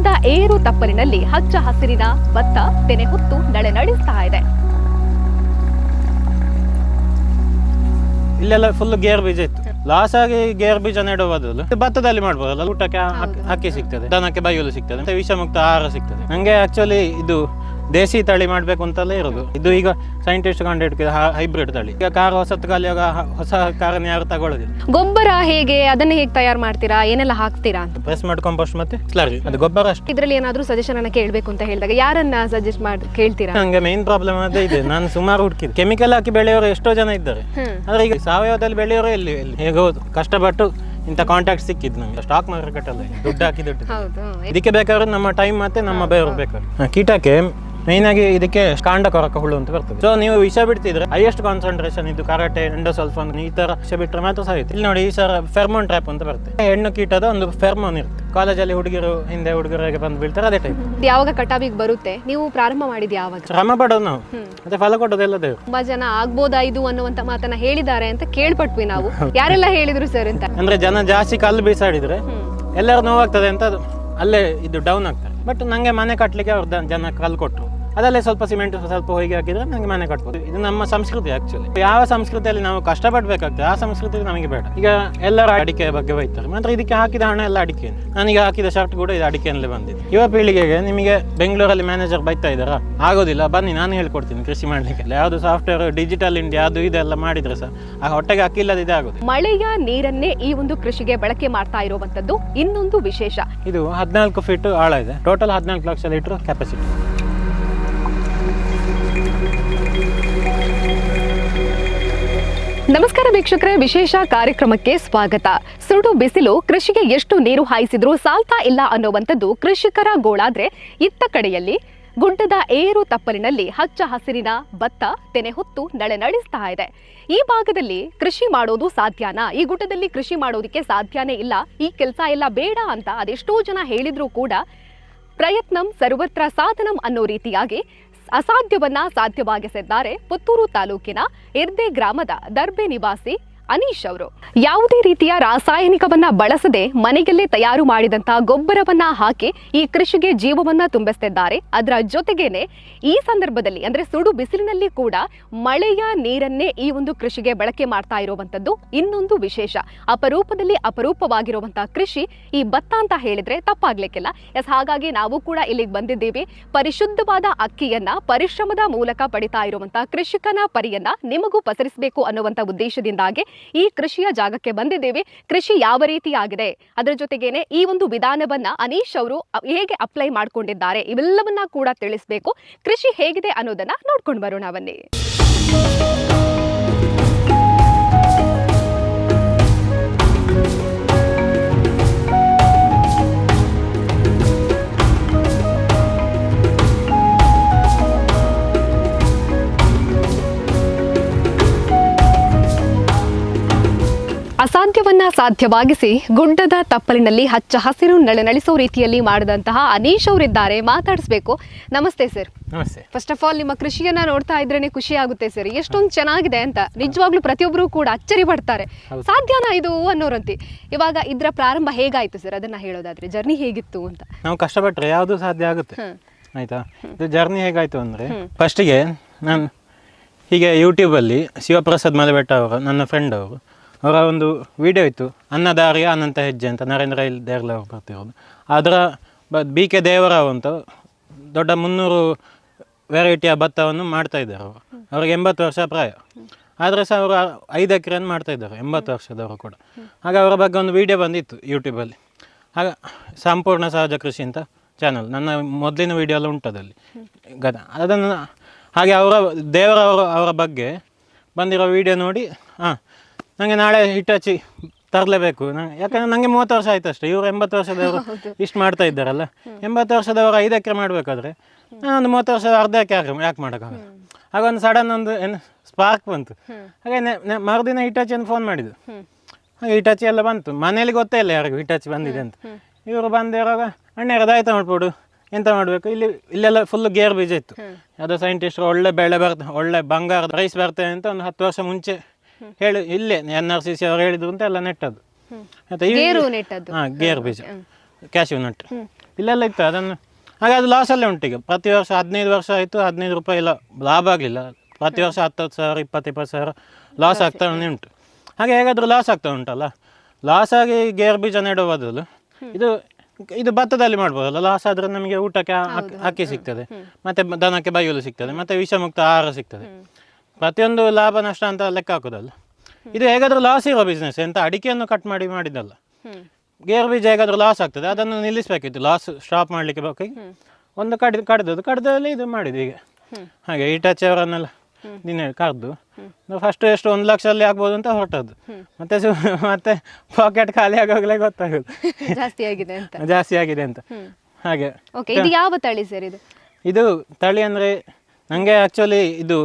ಗುಡ್ಡದ ಏರು ತಪ್ಪಲಿನಲ್ಲಿ ಹಚ್ಚ ಹಸಿರಿನ ಭತ್ತ ತೆನೆ ಹೊತ್ತು ನಡೆ ನಡೆಸ್ತಾ ಇದೆ. ಇಲ್ಲೆಲ್ಲ ಫುಲ್ ಗೇರ್ ಬೀಜ ಇತ್ತು. ಲಾಸ್ ಆಗಿ ಗೇರ್ ಬೀಜ ನೆಡುವ ಬದಲು ಭತ್ತದಲ್ಲಿ ಮಾಡ್ಬೋದಲ್ಲ ಊಟಕ್ಕೆ ಅಕ್ಕಿ- ಸಿಗ್ತದೆ ದನಕ್ಕೆ ಬೈಯಲು ಸಿಗ್ತದೆ ಮತ್ತೆ ವಿಷಮುಕ್ತ ಆಹಾರ ಸಿಗ್ತದೆ. ನಂಗೆ ಆಕ್ಚುಲಿ ಇದು ದೇಸಿ ತಳಿ ಮಾಡಬೇಕು ಅಂತಲೇ ಇರೋದು. ಇದು ಈಗ ಸೈಂಟಿಸ್ಟ್ ಕಂಡು ಹಿಡ್ಕಿದ ಹೈಬ್ರಿಡ್ ತಳಿ. ಈಗ ಕಾರ್ ಹೊಸ ಕಲಿಯುವಾಗ ಹ- ಹೊಸ ಕಾರನ್ನ ಯಾರು ತಗೊಳ್ಳೋದಿಲ್ಲ. ಗೊಬ್ಬರ ಹೇಗೆ ಅದನ್ನ ಹೇಗೆ ತಯಾರು ಮಾಡ್ತೀರಾ ಏನೆಲ್ಲ ಹಾಕ್ತೀರಾ ಅಂತ. ಪ್ರೆಸ್ ಮಾಡಿ ಕಾಂಪೋಸ್ಟ್ ಮತ್ತೆ ಸ್ಲರಿ ಅದು ಗೊಬ್ಬರ ಅಷ್ಟೇ. ಇದ್ರಲ್ಲಿ ಏನಾದರೂ ಸಜೆಷನ್ ಅನ್ನ ಕೇಳಬೇಕು ಅಂತ ಹೇಳಿದಾಗ ಯಾರನ್ನ ಸಜೆಸ್ಟ್ ಮಾಡಿ ಕೇಳ್ತೀರಾ? ನಂಗೆ ಮೇನ್ ಪ್ರಾಬ್ಲಮ್ ಅದೇ ಇದೆ. ನಾನು ಸುಮಾರು ಹುಡುಕಿದ್ದೆ. ಕೆಮಿಕಲ್ ಹಾಕಿ ಬೆಳೆಯೋರು ಎಷ್ಟೋ ಜನ ಇದ್ದಾರೆ. ಆದ್ರೆ ಈಗ ಸಾವಯವದಲ್ಲಿ ಬೆಳೆಯೋರು ಎಲ್ಲಿ ಎಲ್ಲಿ. ಹೇಗೋ ಕಷ್ಟಪಟ್ಟು ಇಂಥ ಕಾಂಟ್ಯಾಕ್ಟ್ ಸಿಕ್ಕಿದ್ದು ನಂಗೆ ಸ್ಟಾಕ್ ಮಾರ್ಕೆಟ್ ಅಲ್ಲಿ. ದುಡ್ಡು ಹಾಕಿ ದುಡ್ಡು. ಇದಕ್ಕೆ ಬೇಕಾದ್ರೆ ನಮ್ಮ ಟೈಮ್ ಮತ್ತೆ ನಮ್ಮ ಬೇರೆ ಬೇಕಾದ್ರೆ ಕೀಟಕ್ಕೆ ಮೇನ್ ಆಗಿ ಇದಕ್ಕೆ ಕಾಂಡ ಕೊರಕ ಹುಳು ಅಂತ ಬರ್ತದೆ. ಸೊ ನೀವು ವಿಷ ಬಿಡ್ತಿದ್ರೆ ಹೈಯೆಸ್ಟ್ ಕಾನ್ಸಂಟ್ರೇಷನ್ ಇದು ಕರಾಟೆ ಎಂಡೋಸಲ್ಫಾನ್ ಈ ತರ ವಿಷ ಬಿಟ್ಟರೆ ಮಾತ್ರ ಸಾಯುತ್ತೆ. ಇಲ್ಲಿ ನೋಡಿ ಈ ಸರ್ ಫೆರ್ಮೋನ್ ಟ್ರ್ಯಾಪ್ ಅಂತ ಬರುತ್ತೆ ಹೆಣ್ಣು ಕೀಟದ ಒಂದು ಫೆರ್ಮೋನ್ ಇರುತ್ತೆ. ಕಾಲೇಜಲ್ಲಿ ಹುಡುಗಿರು ಹಿಂದೆ ಹುಡುಗರಿಗೆ ಬಂದು ಬೀಳ್ತಾರೆ ಅದೇ ಟೈಪ್ ಯಾವಾಗ ಕಟಾವಿಗೆ ಬರುತ್ತೆ? ನೀವು ಪ್ರಾರಂಭ ಮಾಡಿದ ಯಾವಾಗ? ಶ್ರಮ ಪಡೋದು ನಾವು. ಮತ್ತೆ ಫಲ ಕೊಡೋದೆಲ್ಲ ದೇವ್ರು. ತುಂಬಾ ಜನ ಆಗ್ಬೋದಾ ಇದು ಅನ್ನುವಂತ ಮಾತನ್ನ ಹೇಳಿದ್ದಾರೆ ಅಂತ ಕೇಳ್ಪಟ್ವಿ ನಾವು. ಯಾರೆಲ್ಲ ಹೇಳಿದ್ರು ಸರ್ ಅಂತ? ಅಂದ್ರೆ ಜನ ಜಾಸ್ತಿ ಕಲ್ಲು ಬೀಸಾಡಿದ್ರೆ ಎಲ್ಲರೂ ನೋವಾಗ್ತದೆ ಅಂತ ಅಲ್ಲೇ ಇದು ಡೌನ್ ಆಗ್ತಾರೆ. ಬಟ್ ನಂಗೆ ಮನೆ ಕಟ್ಟಲಿಕ್ಕೆ ಅವ್ರ ಜನ ಕಲ್ಲು ಕೊಟ್ಟರು ಅದಲ್ಲೇ ಸ್ವಲ್ಪ ಸಿಮೆಂಟ್ ಸ್ವಲ್ಪ ಹೊಯ್ಗೆ ಹಾಕಿದ್ರೆ ನಮಗೆ ಮನೆ ಕಟ್ಬೋದು. ಇದು ನಮ್ಮ ಸಂಸ್ಕೃತಿ ಆಕ್ಚುಲಿ ಯಾವ ಸಂಸ್ಕೃತಿಯಲ್ಲಿ ನಾವು ಕಷ್ಟಪಡಬೇಕಾಗ್ತದೆ ಆ ಸಂಸ್ಕೃತಿ ನಮಗೆ ಬೇಡ. ಈಗ ಎಲ್ಲರೂ ಅಡಿಕೆ ಬಗ್ಗೆ ಬೈತಾರೆ. ಮಾತ್ರ ಇದಕ್ಕೆ ಹಾಕಿದ ಹಣ ಎಲ್ಲ ಅಡಿಕೆ ನನಗೆ ಹಾಕಿದ ಶರ್ಟ್ ಕೂಡ ಇದು ಅಡಿಕೆಯಲ್ಲೇ ಬಂದಿದೆ. ಯುವ ಪೀಳಿಗೆಗೆ ನಿಮಗೆ ಬೆಂಗಳೂರಲ್ಲಿ ಮ್ಯಾನೇಜರ್ ಬೈತಾ ಇದ್ದಾರಾ? ಆಗೋದಿಲ್ಲ ಬನ್ನಿ ನಾನು ಹೇಳ್ಕೊಡ್ತೀನಿ ಕೃಷಿ ಮಾಡ್ಲಿಕ್ಕೆ ಯಾವುದು ಸಾಫ್ಟ್ವೇರ್ ಡಿಜಿಟಲ್ ಇಂಡಿಯಾ ಅದು ಇದೆಲ್ಲ ಮಾಡಿದ್ರೆ ಸರ್ ಆ ಹೊಟ್ಟೆಗೆ ಅಕ್ಕಿಲ್ಲದಿದೆ ಆಗೋದು ಮಳೆಯ ನೀರನ್ನೇ ಈ ಒಂದು ಕೃಷಿಗೆ ಬಳಕೆ ಮಾಡ್ತಾ ಇರುವಂತದ್ದು ಇನ್ನೊಂದು ವಿಶೇಷ. ಇದು ಹದಿನಾಲ್ಕು ಫೀಟ್ ಆಳ ಇದೆ. ಟೋಟಲ್ ಹದಿನಾಲ್ಕು ಲಕ್ಷ ಲೀಟರ್ ಕೆಪಾಸಿಟಿ ನಮಸ್ಕಾರ ವೀಕ್ಷಕರೇ, ವಿಶೇಷ ಕಾರ್ಯಕ್ರಮಕ್ಕೆ ಸ್ವಾಗತ. ಸುಡು ಬಿಸಿಲು ಕೃಷಿಗೆ ಎಷ್ಟು ನೀರು ಹಾಯಿಸಿದ್ರೂ ಸಾಲ್ತಾ ಇಲ್ಲ ಅನ್ನುವಂಥದ್ದು ಕೃಷಿಕರ ಗೋಳಾದ್ರೆ ಇತ್ತ ಕಡೆಯಲ್ಲಿ ಗುಡ್ಡದ ಏರು ತಪ್ಪಲಿನಲ್ಲಿ ಹಚ್ಚ ಹಸಿರಿನ ಭತ್ತ, ತೆನೆ ಹೊತ್ತು ನಳೆ ನಡೆಸ್ತಾ ಇದೆ. ಈ ಭಾಗದಲ್ಲಿ ಕೃಷಿ ಮಾಡೋದು ಸಾಧ್ಯನಾ? ಈ ಗುಡ್ಡದಲ್ಲಿ ಕೃಷಿ ಮಾಡೋದಕ್ಕೆ ಸಾಧ್ಯನೇ ಇಲ್ಲ. ಈ ಕೆಲಸ ಎಲ್ಲ ಬೇಡ ಅಂತ ಅದೆಷ್ಟೋ ಜನ ಹೇಳಿದ್ರೂ ಕೂಡ ಪ್ರಯತ್ನಂ ಸರ್ವತ್ರ ಸಾಧನಂ ಅನ್ನೋ ರೀತಿಯಾಗಿ ಅಸಾಧ್ಯವನ್ನ ಸಾಧ್ಯವಾಗಿಸಿದ್ದಾರೆ ಪುತ್ತೂರು ತಾಲೂಕಿನ ಇರ್ದೆ ಗ್ರಾಮದ ದರ್ಬೆ ನಿವಾಸಿ ಅನೀಶ್ ಅವರು. ಯಾವುದೇ ರೀತಿಯ ರಾಸಾಯನಿಕವನ್ನ ಬಳಸದೆ ಮನೆಯಲ್ಲೇ ತಯಾರು ಮಾಡಿದಂತ ಗೊಬ್ಬರವನ್ನ ಹಾಕಿ ಈ ಕೃಷಿಗೆ ಜೀವವನ್ನ ತುಂಬಿಸ್ತಿದ್ದಾರೆ. ಅದರ ಜೊತೆಗೇನೆ ಈ ಸಂದರ್ಭದಲ್ಲಿ ಅಂದ್ರೆ ಸುಡು ಬಿಸಿಲಿನಲ್ಲಿ ಕೂಡ ಮಳೆಯ ನೀರನ್ನೇ ಈ ಒಂದು ಕೃಷಿಗೆ ಬಳಕೆ ಮಾಡ್ತಾ ಇರುವಂತದ್ದು ಇನ್ನೊಂದು ವಿಶೇಷ. ಅಪರೂಪದಲ್ಲಿ ಅಪರೂಪವಾಗಿರುವಂತಹ ಕೃಷಿ ಈ ಭತ್ತ ಅಂತ ಹೇಳಿದ್ರೆ ತಪ್ಪಾಗ್ಲಿಕ್ಕಿಲ್ಲ. ಎಸ್, ಹಾಗಾಗಿ ನಾವು ಕೂಡ ಇಲ್ಲಿಗೆ ಬಂದಿದ್ದೀವಿ. ಪರಿಶುದ್ಧವಾದ ಅಕ್ಕಿಯನ್ನ ಪರಿಶ್ರಮದ ಮೂಲಕ ಪಡಿತಾ ಇರುವಂತಹ ಕೃಷಿಕನ ಪರಿಯನ್ನ ನಿಮಗೂ ಪಸರಿಸಬೇಕು ಅನ್ನುವಂತ ಉದ್ದೇಶದಿಂದಾಗಿ ಈ ಕೃಷಿಯ ಜಾಗಕ್ಕೆ ಬಂದಿದ್ದೇವೆ. ಕೃಷಿ ಯಾವ ರೀತಿ ಆಗಿದೆ ಅದರ ಜೊತೆಗೇನೆ ಈ ಒಂದು ವಿಧಾನವನ್ನ ಅನೀಶ್ ಅವರು ಹೇಗೆ ಅಪ್ಲೈ ಮಾಡ್ಕೊಂಡಿದ್ದಾರೆ? ಇವೆಲ್ಲವನ್ನ ಕೂಡ ತಿಳಿಸಬೇಕು. ಕೃಷಿ ಹೇಗಿದೆ ಅನ್ನೋದನ್ನ ನೋಡ್ಕೊಂಡು ಬರೋಣ ಬನ್ನಿ. ಅಸಾಧ್ಯವನ್ನ ಸಾಧ್ಯವಾಗಿಸಿ ಗುಡ್ಡದ ತಪ್ಪಲಿನಲ್ಲಿ ಹಚ್ಚ ಹಸಿರು ನಳೆ ನಳಿಸೋ ರೀತಿಯಲ್ಲಿ ಮಾಡಿದಂತಹ ಅನೀಶ್ ಅವರಿದ್ದಾರೆ. ಮಾತಾಡಿಸ್ಬೇಕು. ನಮಸ್ತೆ ಸರ್. ನಮಸ್ತೆ. ಫಸ್ಟ್ ಆಫ್ ಆಲ್ ನಿಮ್ಮ ಕೃಷಿಯನ್ನ ನೋಡ್ತಾ ಇದ್ರೇನೆ ಖುಷಿ ಆಗುತ್ತೆ ಸರ್. ಎಷ್ಟೊಂದು ಚೆನ್ನಾಗಿದೆ ಅಂತ. ನಿಜವಾಗ್ಲೂ ಪ್ರತಿಯೊಬ್ಬರು ಕೂಡ ಅಚ್ಚರಿ ಪಡ್ತಾರೆ. ಸಾಧ್ಯನಾ ಇದು ಅನ್ನೋರಂತಿ. ಇವಾಗ ಇದ್ರ ಪ್ರಾರಂಭ ಹೇಗಾಯ್ತು ಸರ್? ಅದನ್ನ ಹೇಳೋದಾದ್ರೆ ಜರ್ನಿ ಹೇಗಿತ್ತು ಅಂತ. ನಾವು ಕಷ್ಟಪಟ್ಟರೆ ಯಾವುದು ಸಾಧ್ಯ ಆಗುತ್ತೆ. ಆಯ್ತಾ? ಇದು ಜರ್ನಿ ಹೇಗಾಯ್ತು ಅಂದ್ರೆ ಫಸ್ಟಿಗೆ ನಾನು ಹೀಗೆ ಯೂಟ್ಯೂಬಲ್ಲಿ ಶಿವಪ್ರಸಾದ್ ಮಲಬೆಟ್ಟ ಅವರು ನನ್ನ ಫ್ರೆಂಡ್ ಅವರು ಅವರ ಒಂದು ವಿಡಿಯೋ ಇತ್ತು, ಅನ್ನದಾರಿಯ ಅನಂತ ಹೆಜ್ಜೆ ಅಂತ ನರೇಂದ್ರ ರೈಲ್ ದೇರ್ಲ ಅವರು ಬರ್ತಿರೋದು. ಅದರ ಬ ಬಿ ಕೆ ದೇವರಾವ್ ಅಂತ ದೊಡ್ಡ ಮುನ್ನೂರು ವೆರೈಟಿಯ ಭತ್ತವನ್ನು ಮಾಡ್ತಾ ಇದ್ದಾರೆ ಅವರು. ಅವ್ರಿಗೆ ಎಂಬತ್ತು ವರ್ಷ ಪ್ರಾಯ. ಆದರೆ ಸಹ ಅವರು ಐದು ಎಕರೆಯನ್ನು ಮಾಡ್ತಾ ಇದ್ದಾರೆ, ಎಂಬತ್ತು ವರ್ಷದವರು ಕೂಡ. ಹಾಗೆ ಅವರ ಬಗ್ಗೆ ಒಂದು ವಿಡಿಯೋ ಬಂದಿತ್ತು ಯೂಟ್ಯೂಬಲ್ಲಿ ಆಗ ಸಂಪೂರ್ಣ ಸಹಜ ಕೃಷಿ ಅಂತ ಚಾನಲ್ ನನ್ನ ಮೊದಲಿನ ವಿಡಿಯೋ ಎಲ್ಲ ಉಂಟದಲ್ಲಿ ಗದ, ಅದನ್ನು ಹಾಗೆ ಅವರ ದೇವರವರ ಅವರ ಬಗ್ಗೆ ಬಂದಿರೋ ವಿಡಿಯೋ ನೋಡಿ, ಹಾಂ ನನಗೆ ನಾಳೆ ಹಿಟಾಚಿ ತರಲೇಬೇಕು. ನಂಗೆ ಯಾಕಂದ್ರೆ ನನಗೆ ಮೂವತ್ತು ವರ್ಷ ಆಯ್ತು ಅಷ್ಟೇ. ಇವರು ಎಂಬತ್ತು ವರ್ಷದವರು ಇಷ್ಟು ಮಾಡ್ತಾ ಇದ್ದಾರಲ್ಲ. ಎಂಬತ್ತು ವರ್ಷದವರು ಐದು ಎಕರೆ ಮಾಡಬೇಕಾದ್ರೆ ಒಂದು ಮೂವತ್ತು ವರ್ಷದ ಅರ್ಧ ಎಕರೆ ಯಾಕೆ ಮಾಡೋಕ್ಕಾಗಲ್ಲ. ಆಗ ಒಂದು ಸಡನ್ ಒಂದು ಏನು ಸ್ಪಾರ್ಕ್ ಬಂತು. ಹಾಗೆ ನೆ- ಮರುದಿನ ಹಿಟಾಚಿಯನ್ನು ಫೋನ್ ಮಾಡಿದ್ದು. ಹಾಗೆ ಹಿಟಾಚಿ ಎಲ್ಲ ಬಂತು. ಮನೇಲಿ ಗೊತ್ತೇ ಇಲ್ಲ ಯಾರಿಗೂ ಹಿಟಾಚಿ ಬಂದಿದೆ ಅಂತ. ಇವರು ಬಂದಿರುವಾಗ ಅಣ್ಣ ಅದಾಯ್ತು ಮಾಡ್ಬೋದು ಎಂತ ಮಾಡಬೇಕು? ಇಲ್ಲಿ ಇಲ್ಲೆಲ್ಲ ಫುಲ್ ಗೇರ್ ಬೀಜ ಇತ್ತು. ಯಾವುದೋ ಸೈಂಟಿಸ್ಟ್ ಒಳ್ಳೆ ಬೆಳೆ ಬರ್ತ ಒಳ್ಳೆ ಬಂಗಾರದ ರೈಸ್ ಬರ್ತದೆ ಅಂತ ಒಂದು ಹತ್ತು ವರ್ಷ ಮುಂಚೆ ಹೇಳಿ ಇಲ್ಲೇ ಎನ್ ಆರ್ ಸಿ ಸಿ ಅವ್ರು ಹೇಳಿದ್ರು ಅಂತ ಎಲ್ಲ ನೆಟ್ಟದ್ದು. ಆಯ್ತಾ ಈ- ಗೇರು ನೆಟ್ಟದ್ದು. ಹಾಂ ಗೇರ್ ಬೀಜ. ಕ್ಯಾಶ್ಯೂ ನಟ್ ಇಲ್ಲೆಲ್ಲ ಇತ್ತು ಅದನ್ನು ಹಾಗೆ ಅದು ಲಾಸಲ್ಲೇ ಉಂಟು ಈಗ. ಪ್ರತಿ ವರ್ಷ ಹದಿನೈದು ವರ್ಷ ಆಯಿತು ಹದಿನೈದು ರೂಪಾಯಿ ಇಲ್ಲ ಲಾಭ ಆಗಲಿಲ್ಲ. ಪ್ರತಿ ವರ್ಷ ಹತ್ತತ್ತು ಸಾವಿರ ಇಪ್ಪತ್ತು ಇಪ್ಪತ್ತು ಸಾವಿರ ಲಾಸ್ ಆಗ್ತಾ ಉಂಟು. ಹಾಗೆ ಹೇಗಾದರೂ ಲಾಸ್ ಆಗ್ತಾ ಉಂಟಲ್ಲ? ಲಾಸ್ ಆಗಿ ಗೇರ್ ಬೀಜ ನೆಡುವ ಬದಲು ಇದು ಇದು ಭತ್ತದಲ್ಲಿ ಮಾಡ್ಬೋದಲ್ಲ? ಲಾಸ್ ಆದರೆ ನಮಗೆ ಊಟಕ್ಕೆ ಅಕ್ಕಿ- ಅಕ್ಕಿ ಸಿಗ್ತದೆ. ಮತ್ತೆ ದನಕ್ಕೆ ಬೈಯಲು ಸಿಗ್ತದೆ ಮತ್ತೆ ವಿಷಮುಕ್ತ ಆಹಾರ ಸಿಗ್ತದೆ. ಪ್ರತಿಯೊಂದು ಲಾಭ ನಷ್ಟ ಅಂತ ಲೆಕ್ಕ ಹಾಕೋದಲ್ಲ. ಇದು ಹೇಗಾದರೂ ಲಾಸ್ ಇರೋ ಬಿಸ್ನೆಸ್ ಎಂತ ಅಡಿಕೆಯನ್ನು ಕಟ್ ಮಾಡಿ ಮಾಡಿದ್ದಲ್ಲ. ಗೇರ್ ಬೀಜ ಹೇಗಾದರೂ ಲಾಸ್ ಆಗ್ತದೆ ಅದನ್ನು ನಿಲ್ಲಿಸಬೇಕಿತ್ತು ಲಾಸ್ ಸ್ಟಾಪ್ ಮಾಡಲಿಕ್ಕೆ ಬೇಕು ಒಂದು ಕಡಿದು ಕಡ್ದದ್ದು ಕಡ್ದಲ್ಲಿ ಇದು ಮಾಡಿದ್ದು ಈಗ. ಹಾಗೆ ಈ ಟಚ್ ಅವರನ್ನೆಲ್ಲ ನಿನ್ನೆ ಕರೆದು ಫಸ್ಟ್ ಎಷ್ಟು ಒಂದು ಲಕ್ಷದಲ್ಲಿ ಆಗ್ಬೋದು ಅಂತ ಹೊರಟದ್ದು. ಮತ್ತೆ ಮತ್ತೆ ಪಾಕೆಟ್ ಖಾಲಿ ಆಗೋಗ್ಲೇ ಗೊತ್ತಾಗೋದು. ಜಾಸ್ತಿ ಆಗಿದೆ ಅಂತ. ಜಾಸ್ತಿ ಆಗಿದೆ ಅಂತ. ಹಾಗೆ ಓಕೆ ಇದು ಯಾವ ತಳಿ ಸರ್ ಇದು? ಇದು ತಳಿ ಅಂದರೆ ನನಗೆ ಆ್ಯಕ್ಚುಲಿ ಇದು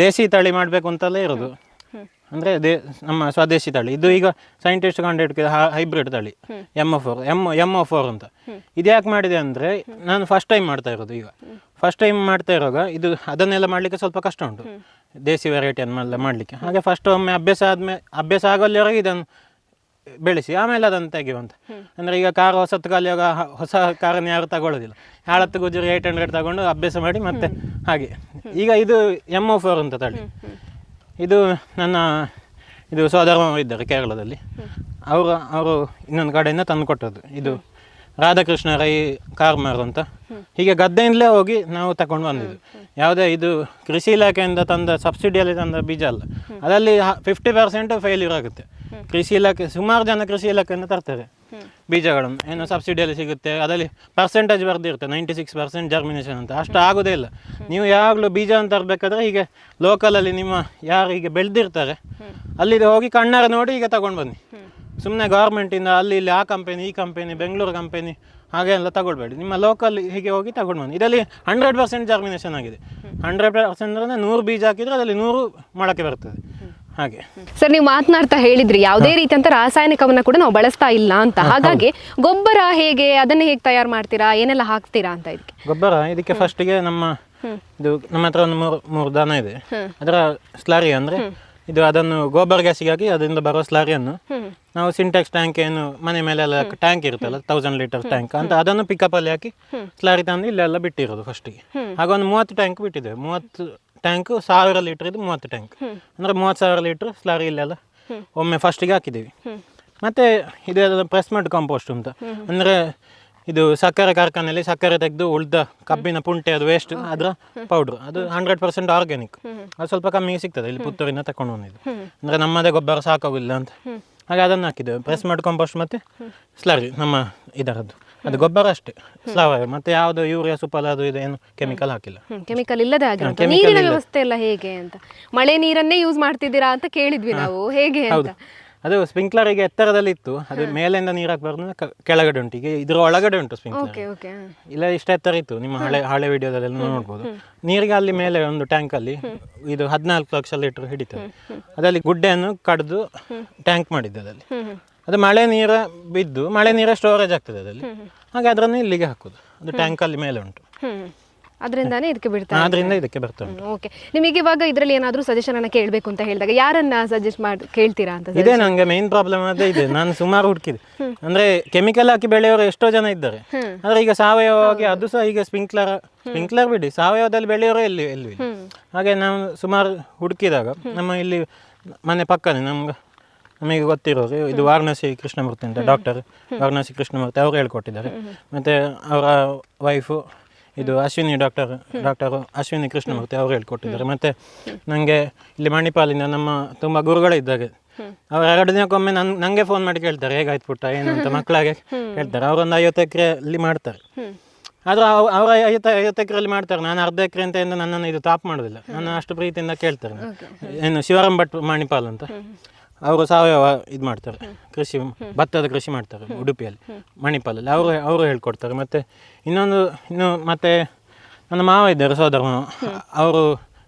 ದೇಸಿ ತಳಿ ಮಾಡಬೇಕು ಅಂತಲೇ ಇರೋದು. ಅಂದರೆ ದೇ ನಮ್ಮ ಸ್ವದೇಶಿ ತಳಿ. ಇದು ಈಗ ಸೈಂಟಿಸ್ಟ್ ಕಂಡುಹಿಡ್ಕಿದ ಹೈಬ್ರಿಡ್ ತಳಿ. M O four M M O four ಅಂತ. ಇದು ಯಾಕೆ ಮಾಡಿದೆ ಅಂದರೆ ನಾನು ಫಸ್ಟ್ ಟೈಮ್ ಮಾಡ್ತಾ ಇರೋದು ಈಗ. ಫಸ್ಟ್ ಟೈಮ್ ಮಾಡ್ತಾ ಇರುವಾಗ ಇದು ಅದನ್ನೆಲ್ಲ ಮಾಡಲಿಕ್ಕೆ ಸ್ವಲ್ಪ ಕಷ್ಟ ಉಂಟು. ದೇಸಿ ವೆರೈಟಿಯನ್ನೆಲ್ಲ ಮಾಡಲಿಕ್ಕೆ. ಹಾಗೆ ಫಸ್ಟ್ ಒಮ್ಮೆ ಅಭ್ಯಾಸ ಆದ್ಮೇಲೆ ಅಭ್ಯಾಸ ಆಗೋಲ್ಲಿವರೆಗೆ ಇದನ್ನು ಬೆಳೆಸಿ, ಆಮೇಲೆ ಅದನ್ನು ತೆಗೆಯುವಂತ. ಅಂದ್ರೆ ಈಗ ಕಾರ್ ಹೊಸತ್ತು ಕಲಿಯುವಾಗ ಹೊಸ ಕಾರನ್ನು ಯಾರು ತಗೊಳ್ಳೋದಿಲ್ಲ ಹಾಳತ್ತು ಗುಜರಿ ಏಯ್ಟ್ ಹಂಡ್ರೆಡ್ ತಗೊಂಡು ಅಭ್ಯಾಸ ಮಾಡಿ ಮತ್ತೆ ಹಾಗೆ. ಈಗ ಇದು ಎಂ ಒ ಫೋರ್ ಅಂತ ತಳಿ. ಇದು ನನ್ನ, ಇದು ಸೋದರ ಇದ್ದಾರೆ ಕೇರಳದಲ್ಲಿ. ಅವರು ಅವರು ಇನ್ನೊಂದು ಕಡೆಯಿಂದ ತಂದು ಕೊಟ್ಟದ್ದು. ಇದು ರಾಧಾಕೃಷ್ಣ ರೈ ಕಾರ್ಮಾರ್ ಅಂತ. ಹೀಗೆ ಗದ್ದೆಯಿಂದಲೇ ಹೋಗಿ ನಾವು ತಗೊಂಡು ಬಂದಿದ್ದು. ಯಾವುದೇ ಇದು ಕೃಷಿ ಇಲಾಖೆಯಿಂದ ತಂದ ಸಬ್ಸಿಡಿಯಲ್ಲಿ ತಂದ ಬೀಜ ಅಲ್ಲ. ಅದರಲ್ಲಿ ಫಿಫ್ಟಿ ಪರ್ಸೆಂಟ್ ಫೇಲ್ಯೂರ್ ಆಗುತ್ತೆ ಕೃಷಿ ಇಲಾಖೆ ಸುಮಾರು ಜನ ಕೃಷಿ ಇಲಾಖೆಯಿಂದ ತರ್ತಾರೆ ಬೀಜಗಳನ್ನು. ಏನು ಸಬ್ಸಿಡಿಯಲ್ಲಿ ಸಿಗುತ್ತೆ ಅದರಲ್ಲಿ ಪರ್ಸೆಂಟೇಜ್ ಬರ್ದಿರುತ್ತೆ ನೈಂಟಿ ಸಿಕ್ಸ್ ಪರ್ಸೆಂಟ್ ಜರ್ಮಿನೇಷನ್ ಅಂತ. ಅಷ್ಟು ಆಗೋದೇ ಇಲ್ಲ. ನೀವು ಯಾವಾಗಲೂ ಬೀಜವನ್ನು ತರಬೇಕಾದ್ರೆ ಹೀಗೆ ಲೋಕಲಲ್ಲಿ ನಿಮ್ಮ ಯಾರು ಹೀಗೆ ಬೆಳೆದಿರ್ತಾರೆ ಅಲ್ಲಿ ಹೋಗಿ ಕಣ್ಣಾರ ನೋಡಿ ಈಗ ತಗೊಂಡು ಬನ್ನಿ. ಸುಮ್ಮನೆ ಗೌರ್ಮೆಂಟಿಂದ ಅಲ್ಲಿ ಇಲ್ಲಿ ಆ ಕಂಪೆನಿ ಈ ಕಂಪೆನಿ ಬೆಂಗಳೂರು ಕಂಪೆನಿ ಹಾಗೆ ಎಲ್ಲ ತಗೊಳ್ಬೇಡಿ. ನಿಮ್ಮ ಲೋಕಲ್ ಹೀಗೆ ಹೋಗಿ ತಗೊಂಡು ಬನ್ನಿ ಇದರಲ್ಲಿ ಹಂಡ್ರೆಡ್ ಪರ್ಸೆಂಟ್ ಜರ್ಮಿನೇಷನ್ ಆಗಿದೆ. ಹಂಡ್ರೆಡ್ ಪರ್ಸೆಂಟ್ ಅಂದ್ರೆ ನೂರು ಬೀಜ ಹಾಕಿದ್ರೆ ಅದರಲ್ಲಿ ನೂರು ಮೊಳಕೆ ಬರ್ತದೆ. ಹಾಗೆ. ಸರ್ ನೀವು ಮಾತನಾಡ್ತಾ ಹೇಳಿದ್ರಿ ಯಾವುದೇ ರೀತಿಯಂತ ರಾಸಾಯನಿಕವನ್ನ ಕೂಡ ನಾವು ಬಳಸ್ತಾ ಇಲ್ಲ ಅಂತ. ಹಾಗಾಗಿ ಗೊಬ್ಬರ ಹೇಗೆ ಅದನ್ನ ಹೇಗೆ ತಯಾರು ಮಾಡ್ತೀರಾ ಏನೆಲ್ಲ ಹಾಕ್ತೀರಾ ಅಂತ ಇದಕ್ಕೆ? ಗೊಬ್ಬರ ಇದಕ್ಕೆ ಫಸ್ಟಿಗೆ ನಮ್ಮ ಇದು ನಮ್ಮ ಹತ್ರ ಒಂದು ಮೂರು ಮೂರು ದನ ಇದೆ. ಅದರ ಸ್ಲಾರಿ ಅಂದರೆ ಇದು ಅದನ್ನು ಗೋಬರ್ ಗ್ಯಾಸಿಗಾಗಿ ಅದರಿಂದ ಬರುವ ಸ್ಲಾರಿಯನ್ನು ನಾವು ಸಿಂಟೆಕ್ಸ್ ಟ್ಯಾಂಕ್ ಏನು ಮನೆ ಮೇಲೆಲ್ಲ ಟ್ಯಾಂಕ್ ಇರುತ್ತಲ್ಲ ತೌಸಂಡ್ ಲೀಟರ್ ಟ್ಯಾಂಕ್ ಅಂತ ಅದನ್ನು ಪಿಕಪ್ ಅಲ್ಲಿ ಹಾಕಿ ಸ್ಲಾರಿ ತಂದು ಇಲ್ಲೆಲ್ಲ ಬಿಟ್ಟಿರೋದು ಫಸ್ಟಿಗೆ ಆಗ ಒಂದು ಮೂವತ್ತು ಟ್ಯಾಂಕ್ ಬಿಟ್ಟಿದ್ದೇವೆ ಮೂವತ್ತು ಟ್ಯಾಂಕ್ ಸಾವಿರ ಲೀಟರ್ ಇದು ಮೂವತ್ತು ಟ್ಯಾಂಕ್ ಅಂದರೆ ಮೂವತ್ತು ಸಾವಿರ ಲೀಟರ್ ಸ್ಲಾರಿ ಇಲ್ಲೆಲ್ಲ ಒಮ್ಮೆ ಫಸ್ಟಿಗೆ ಹಾಕಿದ್ದೀವಿ. ಮತ್ತೆ ಇದೆಲ್ಲ ಪ್ರೆಸ್ ಮಡ್ ಕಾಂಪೋಸ್ಟ್ ಅಂತ ಅಂದರೆ ಇದು ಸಕ್ಕರೆ ಕಾರ್ಖಾನೆಯಲ್ಲಿ ಸಕ್ಕರೆ ತೆಗೆದು ಉಳ್ದ ಕಬ್ಬಿನ ಪುಂಟೆ ಅದು ವೇಸ್ಟ್ ಅದರ ಪೌಡ್ರ್ ಅದು ಹಂಡ್ರೆಡ್ ಪರ್ಸೆಂಟ್ ಆರ್ಗ್ಯಾನಿಕ್ ಅದು ಸ್ವಲ್ಪ ಕಮ್ಮಿಗೆ ಸಿಗ್ತದೆ. ಇಲ್ಲಿ ಪುತ್ತೂರಿಂದ ತಕೊಂಡು ಬಂದಿದ್ದು. ಅಂದರೆ ನಮ್ಮದೇ ಗೊಬ್ಬರ ಸಾಕಾಗಿಲ್ಲ ಅಂತ. ಹಾಗೆ ಅದನ್ನು ಹಾಕಿದ್ದು. ಪ್ರೆಸ್ ಮಾಡಿ ಮತ್ತೆ ಮತ್ತು ಸ್ಲರಿ ನಮ್ಮ ಇದರದ್ದು. ಅದು ಗೊಬ್ಬರ ಅಷ್ಟೇ. ಸಾವಯವ ಮತ್ತೆ ಯಾವುದು ಯೂರಿಯಾ ಸುಪಲ ಅದು ಇದು ಏನು ಕೆಮಿಕಲ್ ಹಾಕಿಲ್ಲ. ಕೆಮಿಕಲ್ ಇಲ್ಲದೆ ಆಗಿರುತ್ತೆ ನೀರಿನ. ವ್ಯವಸ್ಥೆ ಎಲ್ಲ ಹೇಗೆ ಅಂತ? ಮಳೆ ನೀರನ್ನೇ ಯೂಸ್ ಮಾಡ್ತಿದ್ದೀರಾ ಅಂತ ಕೇಳಿದ್ವಿ ನಾವು. ಹೇಗೆ ಅಂತ? ಅದು ಸ್ಪ್ರಿಂಕ್ಲರ್ ಈಗ ಎತ್ತರದಲ್ಲಿ ಇತ್ತು. ಅದು ಮೇಲಿಂದ ನೀರು ಹಾಕ್ಬಾರ್ದು ಕ- ಕೆಳಗಡೆ ಉಂಟು. ಈಗ ಇದ್ರ ಒಳಗಡೆ ಉಂಟು ಸ್ಪ್ರಿಂಕ್ಲರ್ ಇಲ್ಲ ಇಷ್ಟ ಎತ್ತರ ಇತ್ತು. ನಿಮ್ಮ ಹಳೆ ಹಳೆ ವಿಡಿಯೋದಲ್ಲೆಲ್ಲ ನೋಡ್ಬೋದು. ನೀರಿಗೆ ಅಲ್ಲಿ ಮೇಲೆ ಒಂದು ಟ್ಯಾಂಕ್ ಅಲ್ಲಿ ಇದು ಹದಿನಾಲ್ಕು ಲಕ್ಷ ಲೀಟರ್ ಹಿಡಿತದೆ. ಅದರಲ್ಲಿ ಗುಡ್ಡೆಯನ್ನು ಕಡಿದು ಟ್ಯಾಂಕ್ ಮಾಡಿದ್ದು ಅದರಲ್ಲಿ. ಅದು ಮಳೆ ನೀರ ಬಿದ್ದು ಮಳೆ ನೀರ ಸ್ಟೋರೇಜ್ ಆಗ್ತದೆ ಅದರಲ್ಲಿ. ಹಾಗೆ ಅದರನ್ನು ಇಲ್ಲಿಗೆ ಹಾಕೋದು. ಅದು ಟ್ಯಾಂಕ್ ಅಲ್ಲಿ ಮೇಲೆ ಉಂಟು. ಅದರಿಂದಾನೇ ಇದಕ್ಕೆ ಬಿಡ್ತಾರೆ ಅದರಿಂದ ಇದಕ್ಕೆ ಬರ್ತಾ ಉಂಟು. ಓಕೆ ನಿಮಗೆ ಇವಾಗ ಇದರಲ್ಲಿ ಏನಾದರೂ ಸಜೆಷನ್ ಅನ್ನ ಕೇಳಬೇಕು ಅಂತ ಹೇಳಿದಾಗ ಯಾರನ್ನ ಸಜೆಸ್ಟ್ ಮಾಡಿ ಕೇಳ್ತೀರಾ ಅಂತ ಇದೆ ನನಗೆ ಮೇನ್ ಪ್ರಾಬ್ಲಮ್ ಅದೇ ಇದೆ. ನಾನು ಸುಮಾರು ಹುಡುಕಿದೆ. ಅಂದ್ರೆ ಕೆಮಿಕಲ್ ಹಾಕಿ ಬೆಳೆಯೋರು ಎಷ್ಟೋ ಜನ ಇದ್ದಾರೆ. ಆದ್ರೆ ಈಗ ಸಾವಯವವಾಗಿ ಅದು ಸಹ ಈಗ ಸ್ಪ್ರಿಂಕ್ಲರ್ ಸ್ಪ್ರಿಂಕ್ಲರ್ ಬಿಡಿ. ಸಾವಯವದಲ್ಲಿ ಬೆಳೆಯೋರು ಎಲ್ಲಿ ಎಲ್ಲಿ. ಹಾಗೆ ನಾವು ಸುಮಾರು ಹುಡುಕಿದಾಗ ನಮ್ಮ ಇಲ್ಲಿ ಮನೆ ಪಕ್ಕನೇ ನಮ್ಗೆ ನಮಗೆ ಗೊತ್ತಿರೋರು ಇದು ವಾರಣಾಸಿ ಕೃಷ್ಣಮೂರ್ತಿ ಅಂತ ಡಾಕ್ಟರ್ ವಾರಣಾಸಿ ಕೃಷ್ಣಮೂರ್ತಿ ಅವ್ರು ಹೇಳ್ಕೊಟ್ಟಿದ್ದಾರೆ. ಮತ್ತೆ ಅವರ ವೈಫು ಇದು ಅಶ್ವಿನಿ ಡಾಕ್ಟರ್ ಡಾಕ್ಟರ್ ಅಶ್ವಿನಿ ಕೃಷ್ಣಮೂರ್ತಿ ಅವರು ಹೇಳ್ಕೊಟ್ಟಿದ್ದಾರೆ. ಮತ್ತೆ ನನಗೆ ಇಲ್ಲಿ ಮಣಿಪಾಲಿಂದ ನಮ್ಮ ತುಂಬ ಗುರುಗಳಿದ್ದಾರೆ ಅವ್ರು ಎರಡು ದಿನಕ್ಕೊಮ್ಮೆ ನನ್ ನನಗೆ ಫೋನ್ ಮಾಡಿ ಕೇಳ್ತಾರೆ ಹೇಗಾಯ್ತು ಪುಟ್ಟ ಏನು ಅಂತ ಮಕ್ಕಳಾಗೆ ಕೇಳ್ತಾರೆ. ಅವರೊಂದು ಐವತ್ತು ಎಕರೆ ಅಲ್ಲಿ ಮಾಡ್ತಾರೆ ಆದ್ರೆ ಅವ್- ಅವ್ರ ಐವತ್ತು ಐವತ್ತು ಎಕರೆಯಲ್ಲಿ ಮಾಡ್ತಾರೆ. ನಾನು ಅರ್ಧ ಎಕರೆ ಅಂತ ಇಂದ ನನ್ನನ್ನು ಇದು ತಾಪ್ ಮಾಡೋದಿಲ್ಲ. ನಾನು ಅಷ್ಟು ಪ್ರೀತಿಯಿಂದ ಕೇಳ್ತಾರೆ. ಏನು ಶಿವರಾಮ್ ಭಟ್ ಮಣಿಪಾಲ್ ಅಂತ. ಅವರು ಸಾವಯವ ಇದು ಮಾಡ್ತಾರೆ. ಕೃಷಿ ಭತ್ತದ ಕೃಷಿ ಮಾಡ್ತಾರೆ ಉಡುಪಿಯಲ್ಲಿ. ಮಣಿಪಾಲಲ್ಲಿ. ಅವರು ಅವರು ಹೇಳ್ಕೊಡ್ತಾರೆ. ಮತ್ತು ಇನ್ನೊಂದು ಇನ್ನು ಮತ್ತು ನನ್ನ ಮಾವ ಇದ್ದಾರೆ ಸೋದರ ಅವರು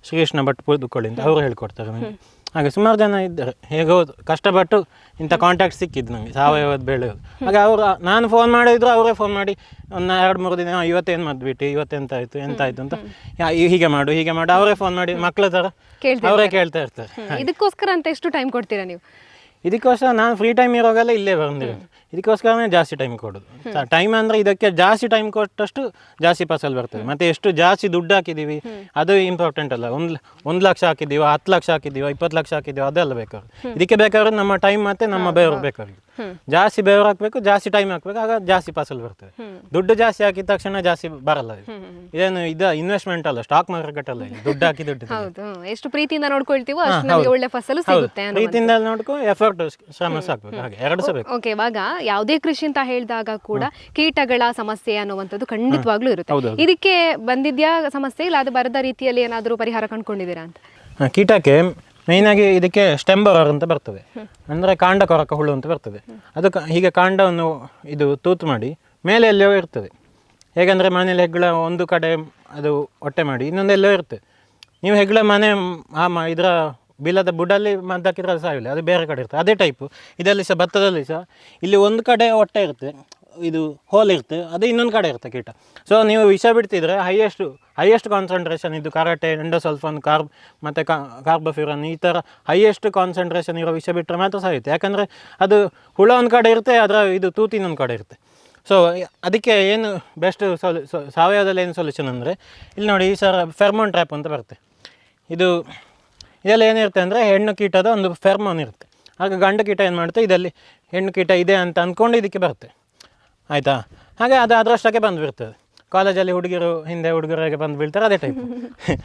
ಶ್ರೀಕೃಷ್ಣ ಭಟ್ ಪುದುಕೊಳ್ಳಿ ಅಂತ ಅವರು ಹೇಳ್ಕೊಡ್ತಾರೆ ನನಗೆ. ಹಾಗೆ ಸುಮಾರು ಜನ ಇದ್ದಾರೆ. ಹೇಗೋ ಕಷ್ಟಪಟ್ಟು ಇಂಥ ಕಾಂಟ್ಯಾಕ್ಟ್ ಸಿಕ್ಕಿದ್ದು ನನಗೆ ಸಾವಯವದ ಬೆಳೆಯೋದು ಹಾಗೆ ಅವರು ನಾನು ಫೋನ್ ಮಾಡಿದ್ರು ಅವರೇ ಫೋನ್ ಮಾಡಿ ಒಂದು ಎರಡು ಮೂರು ದಿನ ಇವತ್ತೇನು ಮದ್ಬಿಟ್ಟು ಇವತ್ತೆಂತಾಯ್ತು ಎಂತಾಯ್ತು ಅಂತ ಹೀಗೆ ಮಾಡು ಹೀಗೆ ಮಾಡು ಅವರೇ ಫೋನ್ ಮಾಡಿ ಮಕ್ಕಳ ಥರ ಅವರೇ ಕೇಳ್ತಾ ಇರ್ತಾರೆ. ಇದಕ್ಕೋಸ್ಕರ ಅಂತ ಎಷ್ಟು ಟೈಮ್ ಕೊಡ್ತೀರಾ ನೀವು? ಇದಕ್ಕೋಸ್ಕರ ನಾನು ಫ್ರೀ ಟೈಮ್ ಇರೋವಾಗೆಲ್ಲ ಇಲ್ಲೇ ಬಂದಿರೋದು. ಇದಕ್ಕೋಸ್ಕರನೇ ಜಾಸ್ತಿ ಟೈಮ್ ಕೊಡೋದು. ಟೈಮ್ ಅಂದ್ರೆ ಇದಕ್ಕೆ ಜಾಸ್ತಿ ಟೈಮ್ ಕೊಟ್ಟಷ್ಟು ಜಾಸ್ತಿ ಫಸಲ್ ಬರ್ತದೆ. ಮತ್ತೆ ಎಷ್ಟು ಜಾಸ್ತಿ ದುಡ್ಡು ಹಾಕಿದೀವಿ ಅದು ಇಂಪಾರ್ಟೆಂಟ್ ಅಲ್ಲ. ಒಂದ್ ಒಂದು ಲಕ್ಷ ಹಾಕಿದ್ದೀವ ಹತ್ತು ಲಕ್ಷ ಹಾಕಿದ್ದೀವ ಇಪ್ಪತ್ತು ಲಕ್ಷ ಹಾಕಿದ್ದೀವ ಅದೆಲ್ಲ ಬೇಕಾದ್ರೆ ಇದಕ್ಕೆ ಬೇಕಾದ್ರೆ ನಮ್ಮ ಟೈಮ್ ಮತ್ತೆ ನಮ್ಮ ಬೇರೆ ಬೇಕಾಗಿದೆ ಜಾಸ್ತಿ ಬೆವರು ಹಾಕ್ಬೇಕು ಜಾಸ್ತಿ ಟೈಮ್ ಹಾಕ್ಬೇಕು ಆಗ ಜಾಸ್ತಿ ಫಸಲ್ ಬರ್ತದೆ. ದುಡ್ಡು ಜಾಸ್ತಿ ಹಾಕಿದ ತಕ್ಷಣ ಜಾಸ್ತಿ ಬರಲ್ಲ ಇದು. ಇದೇನು ಇದು ಇನ್ವೆಸ್ಟ್ಮೆಂಟ್ ಅಲ್ಲ ಸ್ಟಾಕ್ ಮಾರ್ಕೆಟ್ ಅಲ್ಲ. ದುಡ್ಡು ಹಾಕಿ ದುಡ್ಡು ಎಷ್ಟು ಪ್ರೀತಿಯಿಂದ ನೋಡ್ಕೊಳ್ತೀವೋ ಅಷ್ಟು ನಮಗೆ ಒಳ್ಳೆ ಫಸಲು ಸಿಗುತ್ತೆ ಪ್ರೀತಿಯಿಂದ ನೋಡ್ಕೊ ಎಫರ್ಟ್ ಶ್ರಮ ಹಾಕ್ಬೇಕು. ಹಾಗೆ ಎರಡು ಸಹ ಬೇಕು. ಓಕೆ ಇವಾಗ ಯಾವುದೇ ಕೃಷಿ ಅಂತ ಹೇಳಿದಾಗ ಕೂಡ ಕೀಟಗಳ ಸಮಸ್ಯೆ ಅನ್ನುವಂಥದ್ದು ಖಂಡಿತವಾಗ್ಲೂ ಇರುತ್ತೆ. ಇದಕ್ಕೆ ಬಂದಿದ್ಯಾ ಸಮಸ್ಯೆ ಇಲ್ಲ ಅದು ಬರದ ರೀತಿಯಲ್ಲಿ ಏನಾದರೂ ಪರಿಹಾರ ಕಂಡುಕೊಂಡಿದ್ದೀರಾ ಅಂತ? ಕೀಟಕ್ಕೆ ಮೇಯ್ನಾಗಿ ಇದಕ್ಕೆ ಸ್ಟೆಂಬರರ್ ಅಂತ ಬರ್ತದೆ. ಅಂದರೆ ಕಾಂಡ ಕೊರಕ ಹುಳು ಅಂತ ಬರ್ತದೆ. ಅದು ಕ- ಹೀಗೆ ಕಾಂಡವನ್ನು ಇದು ತೂತು ಮಾಡಿ ಮೇಲೆ ಎಲ್ಲೋ ಇರ್ತದೆ. ಹೇಗೆಂದರೆ ಮನೇಲಿ ಹೆಗ್ಗಳ ಒಂದು ಕಡೆ ಅದು ಹೊಟ್ಟೆ ಮಾಡಿ ಇನ್ನೊಂದೆಲ್ಲೋ ಇರ್ತದೆ. ನೀವು ಹೆಗ್ಗಳ ಮನೆ, ಆ ಮ, ಇದರ ಬಿಲದ ಬುಡಲ್ಲಿ ಮದ್ದಾಕಿದ್ರೆ ಅದು ಸಾವಿಲ್ಲ ಅದು ಬೇರೆ ಕಡೆ ಇರ್ತದೆ. ಅದೇ ಟೈಪು ಇದರಲ್ಲಿ ಸಹ, ಭತ್ತದಲ್ಲಿ ಸಹ ಇಲ್ಲಿ ಒಂದು ಕಡೆ ಹೊಟ್ಟೆ ಇರುತ್ತೆ. ಇದು ಹೋಲ್ ಇರುತ್ತೆ, ಅದು ಇನ್ನೊಂದು ಕಡೆ ಇರುತ್ತೆ ಕೀಟ. ಸೊ ನೀವು ವಿಷ ಬಿಡ್ತಿದ್ರೆ ಹೈಯೆಸ್ಟ್ ಹೈಯೆಸ್ಟ್ ಕಾನ್ಸಂಟ್ರೇಷನ್ ಇದು ಕರಾಟೆ ಎಂಡೋಸಲ್ಫನ್ ಕಾರ್ಬ್ ಮತ್ತು ಕಾರ್ಬಫ್ಯೂರನ್ ಈ ಥರ ಹೈಯೆಸ್ಟ್ ಕಾನ್ಸಂಟ್ರೇಷನ್ ಇರೋ ವಿಷ ಬಿಟ್ಟರೆ ಮಾತ್ರ ಸಾಯುತ್ತೆ. ಯಾಕಂದರೆ ಅದು ಹುಳ ಒಂದು ಕಡೆ ಇರುತ್ತೆ, ಅದರ ಇದು ತೂತಿ ಇನ್ನೊಂದು ಕಡೆ ಇರುತ್ತೆ. ಸೊ ಅದಕ್ಕೆ ಏನು ಬೆಸ್ಟ್ ಸೊಲ್ಯೂ ಸಾವಯವದಲ್ಲಿ ಏನು ಸೊಲ್ಯೂಷನ್ ಅಂದರೆ, ಇಲ್ಲಿ ನೋಡಿ ಈ ಸರ್ ಫೆರ್ಮೋನ್ ಟ್ರ್ಯಾಪ್ ಅಂತ ಬರುತ್ತೆ. ಇದು, ಇದೆಲ್ಲ ಏನಿರುತ್ತೆ ಅಂದರೆ ಹೆಣ್ಣು ಕೀಟದ ಒಂದು ಫೆರ್ಮೋನ್ ಇರುತ್ತೆ. ಆಗ ಗಂಡು ಕೀಟ ಏನು ಮಾಡುತ್ತೆ ಇದರಲ್ಲಿ ಹೆಣ್ಣು ಕೀಟ ಇದೆ ಅಂತ ಅಂದ್ಕೊಂಡು ಇದಕ್ಕೆ ಬರುತ್ತೆ. ಆಯಿತಾ? ಹಾಗೆ ಅದು ಅದರಷ್ಟಕ್ಕೆ ಬಂದು ಬೀಳ್ತದೆ ಕಾಲೇಜಲ್ಲಿ ಹುಡುಗಿರು ಹಿಂದೆ ಹುಡುಗರಿಗೆ ಬಂದು ಬೀಳ್ತಾರೆ, ಅದೇ ಟೈಪ್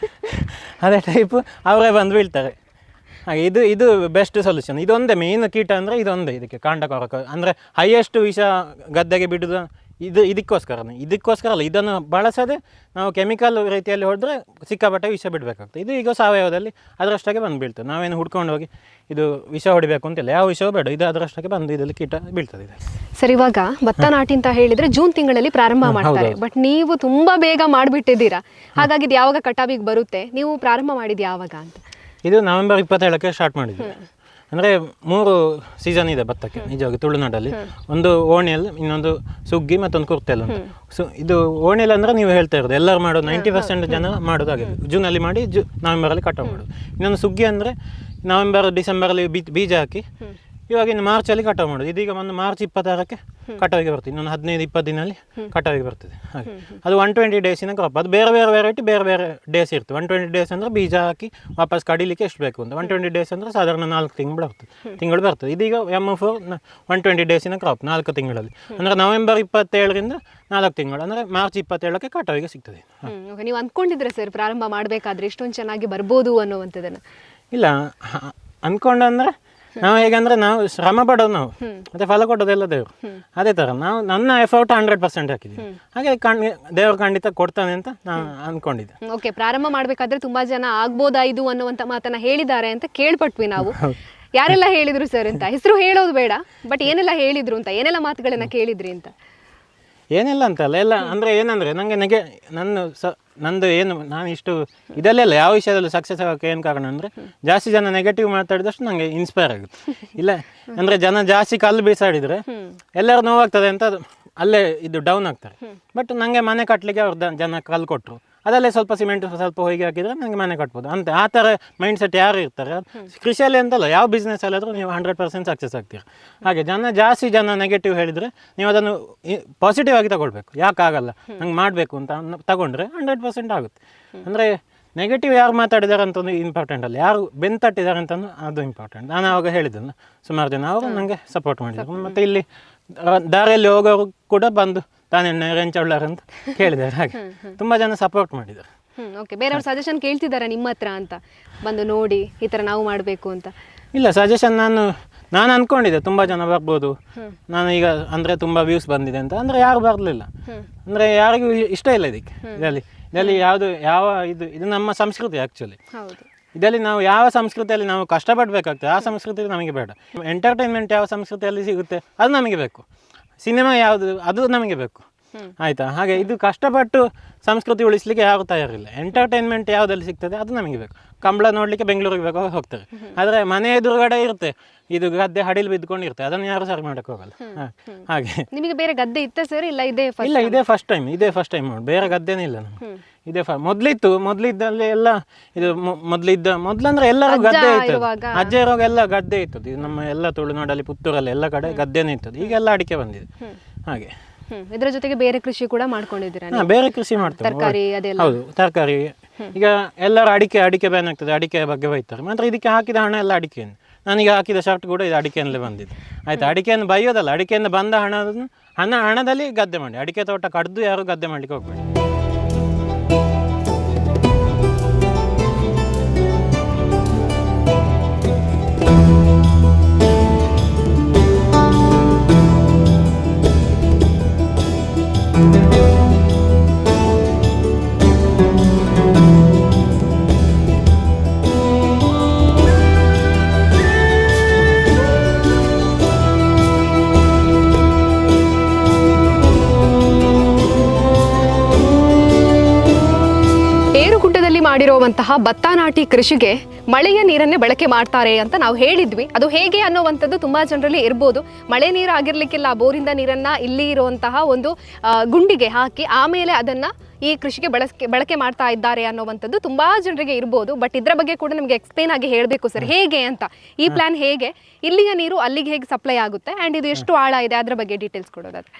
ಅದೇ ಟೈಪ್ ಅವರೇ ಬಂದು ಬೀಳ್ತಾರೆ. ಹಾಗೆ ಇದು ಇದು ಬೆಸ್ಟ್ ಸೊಲ್ಯೂಷನ್ ಇದೊಂದೇ ಮೇನ್ ಕೀಟ ಅಂದರೆ ಇದೊಂದೇ ಇದಕ್ಕೆ ಕಾಂಡಕಾರಕ. ಅಂದರೆ ಹೈಯೆಸ್ಟ್ ವಿಷ ಗದ್ದೆಗೆ ಬಿಡುದು ಇದು ಇದಕ್ಕೋಸ್ಕರನೇ. ಇದಕ್ಕೋಸ್ಕರ ಅಲ್ಲ ಇದನ್ನು ಬಳಸದೆ ನಾವು ಕೆಮಿಕಲ್ ರೀತಿಯಲ್ಲಿ ಹೊಡೆದ್ರೆ ಸಿಕ್ಕಾಪಟ್ಟೆ ವಿಷ ಬಿಡಬೇಕಾಗ್ತದೆ. ಇದು ಈಗ ಸಾವಯವದಲ್ಲಿ ಅದರಷ್ಟಕ್ಕೆ ಬಂದು ಬೀಳ್ತದೆ ನಾವೇನು ಹುಡ್ಕೊಂಡು ಹೋಗಿ ಇದು ವಿಷ ಹೊಡಿಬೇಕು ಅಂತಿಲ್ಲ. ಯಾವ ವಿಷವೂ ಬೇಡ. ಇದು ಅದರಷ್ಟಕ್ಕೆ ಬಂದು ಇದರಲ್ಲಿ ಕೀಟ ಬೀಳ್ತದೆ ಇದು ಸರ್ ಇವಾಗ ಭತ್ತ ನಾಟಿ ಅಂತ ಹೇಳಿದ್ರೆ ಜೂನ್ ತಿಂಗಳಲ್ಲಿ ಪ್ರಾರಂಭ ಮಾಡ್ತಾರೆ. ಬಟ್ ನೀವು ತುಂಬಾ ಬೇಗ ಮಾಡಿಬಿಟ್ಟಿದ್ದೀರಾ? ಹಾಗಾಗಿ ಇದು ಯಾವಾಗ ಕಟಾವಿಗೆ ಬರುತ್ತೆ? ನೀವು ಪ್ರಾರಂಭ ಮಾಡಿದ್ದು ಯಾವಾಗ ಅಂತ? ಇದು ನವೆಂಬರ್ ಇಪ್ಪತ್ತೇಳಕ್ಕೆ ಸ್ಟಾರ್ಟ್ ಮಾಡಿದ್ವಿ ಅಂದರೆ ಮೂರು ಸೀಸನ್ ಇದೆ ಭತ್ತಕ್ಕೆ ನಿಜವಾಗಿ ತುಳುನಾಡಲ್ಲಿ. ಒಂದು ಓಣಿಯಲ್ಲಿ ಇನ್ನೊಂದು ಸುಗ್ಗಿ ಮತ್ತೊಂದು ಕುರ್ತೆಲ್ ಅಂತ. ಸೊ ಇದು ಓಣಿಯಲ್ಲಿ ಅಂದರೆ ನೀವು ಹೇಳ್ತಾ ಇರೋದು ಎಲ್ಲರೂ ಮಾಡೋದು ನೈಂಟಿ ಪರ್ಸೆಂಟ್ ಜನ ಮಾಡೋದಾಗಿದೆ ಜೂನಲ್ಲಿ ಮಾಡಿ ಜೂ ನವೆಂಬರಲ್ಲಿ ಕಟಾವು ಮಾಡೋದು. ಇನ್ನೊಂದು ಸುಗ್ಗಿ ಅಂದರೆ ನವೆಂಬರ್ ಡಿಸೆಂಬರಲ್ಲಿ ಬೀ ಬೀಜ ಹಾಕಿ ಇವಾಗ ಇನ್ನು ಮಾರ್ಚಲ್ಲಿ ಕಟಾವು ಮಾಡೋದು. ಇದೀಗ ಒಂದು ಮಾರ್ಚ್ ಇಪ್ಪತ್ತಾರಕ್ಕೆ ಕಟಾವಿಗೆ ಬರ್ತದೆ. ಇನ್ನೊಂದು ಹದಿನೈದು ಇಪ್ಪತ್ತು ದಿನಲ್ಲಿ ಕಟಾವಿಗೆ ಬರ್ತದೆ. ಹಾಗೆ. ಅದು ಒನ್ ಟ್ವೆಂಟಿ ಡೇಸಿನ ಕ್ರಾಪ್ ಅದು ಬೇರೆ ಬೇರೆ ವೆರೈಟಿ ಬೇರೆ ಬೇರೆ ಡೇಸ್ ಇರ್ತದೆ. ಒನ್ ಟ್ವೆಂಟಿ ಡೇಸ್ ಅಂದರೆ ಬೀಜ ಹಾಕಿ ವಾಪಸ್ ಕಡಿಲಿಕ್ಕೆ ಎಷ್ಟು ಬೇಕು ಅಂತ. ಒನ್ ಟ್ವೆಂಟಿ ಡೇಸ್ ಅಂದರೆ ಸಾಧಾರಣ ನಾಲ್ಕು ತಿಂಗಳು ಬರ್ತದೆ. ತಿಂಗಳು ಬರ್ತದೆ. ಇದೀಗ ಎಂ ಫೋರ್ ಒನ್ ಟ್ವೆಂಟಿ ಡೇಸಿನ ಕ್ರಾಪ್ ನಾಲ್ಕು ತಿಂಗಳಲ್ಲಿ. ಅಂದರೆ ನವೆಂಬರ್ ಇಪ್ಪತ್ತೇಳರಿಂದ ನಾಲ್ಕು ತಿಂಗಳು. ಅಂದರೆ ಮಾರ್ಚ್ ಇಪ್ಪತ್ತೇಳಕ್ಕೆ ಕಟಾವಿಗೆ ಸಿಗ್ತದೆ. ನೀವು ಅಂದ್ಕೊಂಡಿದ್ರೆ ಸರ್ ಪ್ರಾರಂಭ ಮಾಡಬೇಕಾದ್ರೆ ಇಷ್ಟೊಂದು ಚೆನ್ನಾಗಿ ಬರ್ಬೋದು ಅನ್ನುವಂಥದ್ದನ್ನು? ಇಲ್ಲ. ಅಂದ್ಕೊಂಡಂದ್ರೆ ನಾವು ಹೇಗಂದ್ರೆ ನಾವು ಶ್ರಮ ಪಡೋದು ನಾವು. ಮತ್ತೆ ಫಲ ಕೊಡೋದೆಲ್ಲ ದೇವರು. ಅದೇ ತರ ನಾವು ನನ್ನ ಎಫರ್ಟ್ ಹಂಡ್ರೆಡ್ ಪರ್ಸೆಂಟ್ ಹಾಕಿದ್ವಿ ಹಾಗೆ ಕಣ್ ದೇವ್ರು ಖಂಡಿತ ಕೊಡ್ತಾನೆ ಅಂತ ನಾನು ಅನ್ಕೊಂಡಿದ್ದೆ. ಓಕೆ ಪ್ರಾರಂಭ ಮಾಡಬೇಕಾದ್ರೆ ತುಂಬಾ ಜನ ಆಗ್ಬೋದಾ ಇದು ಅನ್ನುವಂತ ಮಾತನ್ನ ಹೇಳಿದ್ದಾರೆ ಅಂತ ಕೇಳ್ಪಟ್ವಿ ನಾವು. ಯಾರೆಲ್ಲ ಹೇಳಿದ್ರು ಸರ್ ಅಂತ? ಹೆಸರು ಹೇಳೋದು ಬೇಡ ಬಟ್ ಏನೆಲ್ಲ ಹೇಳಿದ್ರು ಅಂತ? ಏನೆಲ್ಲ ಮಾತುಗಳನ್ನ ಕೇಳಿದ್ರಿ ಅಂತ? ಏನೆಲ್ಲ ಅಂತಲ್ಲ ಎಲ್ಲ ಅಂದ್ರೆ ಏನಂದ್ರೆ ನನಗೆ ನೆಗೆ ನನ್ನ ಸ ನಂದು ಏನು ನಾನು ಇಷ್ಟು ಇದಲ್ಲೆಲ್ಲ ಯಾವ ವಿಷಯದಲ್ಲೂ ಸಕ್ಸಸ್ ಆಗೋಕ್ಕೆ ಏನು ಕಾರಣ ಅಂದರೆ ಜಾಸ್ತಿ ಜನ ನೆಗೆಟಿವ್ ಮಾತಾಡಿದಷ್ಟು ನನಗೆ ಇನ್ಸ್ಪೈರ್ ಆಗುತ್ತೆ. ಇಲ್ಲ ಅಂದರೆ ಜನ ಜಾಸ್ತಿ ಕಲ್ಲು ಬೀಸಾಡಿದರೆ ಎಲ್ಲರೂ ನೋವಾಗ್ತದೆ ಅಂತ ಅಲ್ಲೇ ಇದು ಡೌನ್ ಆಗ್ತಾರೆ. ಬಟ್ ನನಗೆ ಮನೆ ಕಟ್ಟಲಿಕ್ಕೆ ಅವ್ರು ಜನ ಕಲ್ಲು ಕೊಟ್ಟರು ಅದಲ್ಲೇ ಸ್ವಲ್ಪ ಸಿಮೆಂಟ್ ಸ್ವಲ್ಪ ಹೋಗಿ ಹಾಕಿದರೆ ನನಗೆ ಮನೆ ಕಟ್ಬೋದು. ಅಂತ ಆ ಥರ ಮೈಂಡ್ ಸೆಟ್ ಯಾರು ಇರ್ತಾರೆ? ಕೃಷಿಯಲ್ಲಿ ಅಂತಲ್ಲ ಯಾವ ಬಿಸ್ನೆಸ್ ಅಲ್ಲಾದರೂ ನೀವು ಹಂಡ್ರೆಡ್ ಪರ್ಸೆಂಟ್ ಸಕ್ಸಸ್ ಆಗ್ತೀರ. ಹಾಗೆ ಜನ ಜಾಸ್ತಿ ಜನ ನೆಗೆಟಿವ್ ಹೇಳಿದರೆ ನೀವು ಅದನ್ನು ಪಾಸಿಟಿವ್ ಆಗಿ ತಗೊಳ್ಬೇಕು. ಯಾಕಾಗಲ್ಲ? ನಂಗೆ ಮಾಡಬೇಕು ಅಂತ ತಗೊಂಡ್ರೆ ಹಂಡ್ರೆಡ್ ಪರ್ಸೆಂಟ್ ಆಗುತ್ತೆ. ಅಂದರೆ ನೆಗೆಟಿವ್ ಯಾರು ಮಾತಾಡಿದ್ದಾರೆ ಅಂತ ಒಂದು ಇಂಪಾರ್ಟೆಂಟ್ ಅಲ್ಲ. ಯಾರು ಬೆಂತಟ್ಟಿದ್ದಾರೆ ಅಂತಂದು ಅದು ಇಂಪಾರ್ಟೆಂಟ್ ನಾನು ಆವಾಗ ಹೇಳಿದ್ದನ್ನು ಸುಮಾರು ಜನ ಅವರು ನನಗೆ ಸಪೋರ್ಟ್ ಮಾಡಿದರು. ಮತ್ತು ಇಲ್ಲಿ ದಾರಿಯಲ್ಲಿ ಹೋಗೋರು ಕೂಡ ಬಂದು ತಾನೆಣ್ಣೆ ರೆಂಚೊಳ್ಳಾರ ಅಂತ ಕೇಳಿದ್ದಾರೆ ಹಾಗೆ. ತುಂಬಾ ಜನ ಸಪೋರ್ಟ್ ಮಾಡಿದ್ದಾರೆ. ಹ್ಮ್ ಓಕೆ ಬೇರೆಯವ್ರ ಸಜೆಷನ್ ಕೇಳ್ತಿದ್ದಾರೆ ನಿಮ್ಮ ಹತ್ರ ಅಂತ? ಬಂದು ನೋಡಿ ಈ ತರ ನಾವು ಮಾಡಬೇಕು ಅಂತ. ಇಲ್ಲ ಸಜೆಷನ್ ನಾನು ನಾನು ಅಂದ್ಕೊಂಡಿದ್ದೆ ತುಂಬ ಜನ ಬರ್ಬೋದು. ನಾನು ಈಗ ಅಂದ್ರೆ ತುಂಬಾ ವ್ಯೂಸ್ ಬಂದಿದೆ ಅಂತ. ಅಂದ್ರೆ ಯಾರು ಬರಲಿಲ್ಲ. ಅಂದ್ರೆ ಯಾರಿಗೂ ಇಷ್ಟ ಇಲ್ಲ ಇದಕ್ಕೆ. ಇದರಲ್ಲಿ ಇದರಲ್ಲಿ ಯಾವುದು ಯಾವ ಇದು ಇದು ನಮ್ಮ ಸಂಸ್ಕೃತಿ ಆ್ಯಕ್ಚುಲಿ ಹೌದು. ಇದರಲ್ಲಿ ನಾವು ಯಾವ ಸಂಸ್ಕೃತಿಯಲ್ಲಿ ನಾವು ಕಷ್ಟಪಡಬೇಕಾಗ್ತದೆ ಆ ಸಂಸ್ಕೃತಿ ನಮಗೆ ಬೇಡ. ಎಂಟರ್ಟೈನ್ಮೆಂಟ್ ಯಾವ ಸಂಸ್ಕೃತಿಯಲ್ಲಿ ಸಿಗುತ್ತೆ ಅದು ನಮಗೆ ಬೇಕು. ಸಿನಿಮಾ ಯಾವುದು ಅದು ನಮಗೆ ಬೇಕು. ಆಯಿತಾ? ಹಾಗೆ ಇದು ಕಷ್ಟಪಟ್ಟು ಸಂಸ್ಕೃತಿ ಉಳಿಸ್ಲಿಕ್ಕೆ ಯಾರು ತಯಾರಿಲ್ಲ. ಎಂಟರ್ಟೈನ್ಮೆಂಟ್ ಯಾವುದಲ್ಲಿ ಸಿಗ್ತದೆ ಅದು ನಮಗೆ ಬೇಕು. ಕಂಬಳ ನೋಡಲಿಕ್ಕೆ ಬೆಂಗಳೂರಿಗೆ ಬೇಕು ಹೋಗ್ತಾರೆ. ಆದರೆ ಮನೆ ಎದುರುಗಡೆ ಇರುತ್ತೆ. ಇದು ಗದ್ದೆ ಹಡಿಲ್ ಬಿದ್ದುಕೊಂಡಿರುತ್ತೆ. ಅದನ್ನ ಯಾರು ಸರಿ ಮಾಡಕ್ಕೆ ಹೋಗಲ್ಲ. ಹಾಗೆ. ನಿಮಗೆ ಬೇರೆ ಗದ್ದೆ ಇತ್ತ ಸರ್ ಇಲ್ಲ ಇದೇ ಇಲ್ಲ ಇದೇ ಫಸ್ಟ್ ಟೈಮ್ ಇದೇ ಫಸ್ಟ್ ಟೈಮ್ ನೋಡಿ ಬೇರೆ ಗದ್ದೆನೇ ಇಲ್ಲ ನಮ್ಗೆ. ಇದೇ ಮೊದ್ಲಿತ್ತು ಮೊದ್ಲಿದ್ದಲ್ಲಿ ಎಲ್ಲ ಇದು ಮೊದ್ಲಿದ್ದ ಮೊದ್ಲಂದ್ರೆ ಎಲ್ಲರೂ ಗದ್ದೆ ಇತ್ತು ಅಜ್ಜೆ ಇರುವಾಗ ಎಲ್ಲ ಗದ್ದೆ ಇತ್ತು ಇದು ನಮ್ಮ ಎಲ್ಲ ತುಳುನಾಡಲ್ಲಿ ಪುತ್ತೂರಲ್ಲಿ ಎಲ್ಲ ಕಡೆ ಗದ್ದೆನೇ ಇತ್ತು ಈಗೆಲ್ಲ ಅಡಿಕೆ ಬಂದಿದೆ. ಹಾಗೆ. ಇದರ ಜೊತೆಗೆ ಬೇರೆ ಕೃಷಿ ಕೂಡ ಮಾಡ್ಕೊಂಡಿದ್ದೀರಾ ಬೇರೆ ಕೃಷಿ ಮಾಡ್ತಾರೆ ತರಕಾರಿ ಅದೆಲ್ಲ? ಹೌದು ತರಕಾರಿ. ಈಗ ಎಲ್ಲರೂ ಅಡಿಕೆ ಅಡಿಕೆ ಬ್ಯಾನ್ ಆಗ್ತದೆ. ಅಡಿಕೆ ಬಗ್ಗೆ ಬೈತಾರೆ. ಮಾತ್ರ ಇದಕ್ಕೆ ಹಾಕಿದ ಹಣ ಎಲ್ಲ ಅಡಿಕೆಯನ್ನು ನಾನೀಗ ಹಾಕಿದ ಶರ್ಟ್ ಕೂಡ ಇದು ಅಡಿಕೆಯಲ್ಲೇ ಬಂದಿದೆ. ಆಯ್ತು, ಅಡಿಕೆಯನ್ನು ಬೈಯೋದಲ್ಲ, ಅಡಿಕೆಯಿಂದ ಬಂದ ಹಣವನ್ನು, ಹಣ ಹಣದಲ್ಲಿ ಗದ್ದೆ ಮಾಡಿ, ಅಡಿಕೆ ತೋಟ ಕಡ್ದು ಯಾರು ಗದ್ದೆ ಮಾಡಲಿಕ್ಕೆ ಹೋಗ್ಬೇಡಿ. ಮಾಡಿರುವಂತಹ ಭತ್ತ ನಾಟಿ ಕೃಷಿಗೆ ಮಳೆಯ ನೀರನ್ನೇ ಬಳಕೆ ಮಾಡ್ತಾರೆ ಅಂತ ನಾವು ಹೇಳಿದ್ವಿ. ಅದು ಹೇಗೆ ಅನ್ನೋವಂಥದ್ದು ತುಂಬಾ ಜನರಲ್ಲಿ ಇರ್ಬೋದು. ಮಳೆ ನೀರು ಆಗಿರ್ಲಿಕ್ಕಿಲ್ಲ ಬೋರಿಂದ ನೀರನ್ನ ಇಲ್ಲಿ ಇರುವಂತಹ ಒಂದು ಗುಂಡಿಗೆ ಹಾಕಿ ಆಮೇಲೆ ಅದನ್ನ ಈ ಕೃಷಿಗೆ ಬಳಕೆ ಬಳಕೆ ಮಾಡ್ತಾ ಇದ್ದಾರೆ ಅನ್ನೋವಂಥದ್ದು ತುಂಬಾ ಜನರಿಗೆ ಇರ್ಬೋದು. ಬಟ್ ಇದ್ರ ಬಗ್ಗೆ ಕೂಡ ನಮಗೆ ಎಕ್ಸ್ಪ್ಲೇನ್ ಆಗಿ ಹೇಳಬೇಕು ಸರ್. ಹೇಗೆ ಅಂತ. ಈ ಪ್ಲಾನ್ ಹೇಗೆ? ಇಲ್ಲಿಯ ನೀರು ಅಲ್ಲಿಗೆ ಹೇಗೆ ಸಪ್ಲೈ ಆಗುತ್ತೆ? ಅಂಡ್ ಇದು ಎಷ್ಟು ಆಳ ಇದೆ? ಅದರ ಬಗ್ಗೆ ಡೀಟೇಲ್ಸ್ ಕೊಡೋದಾದ್ರೆ.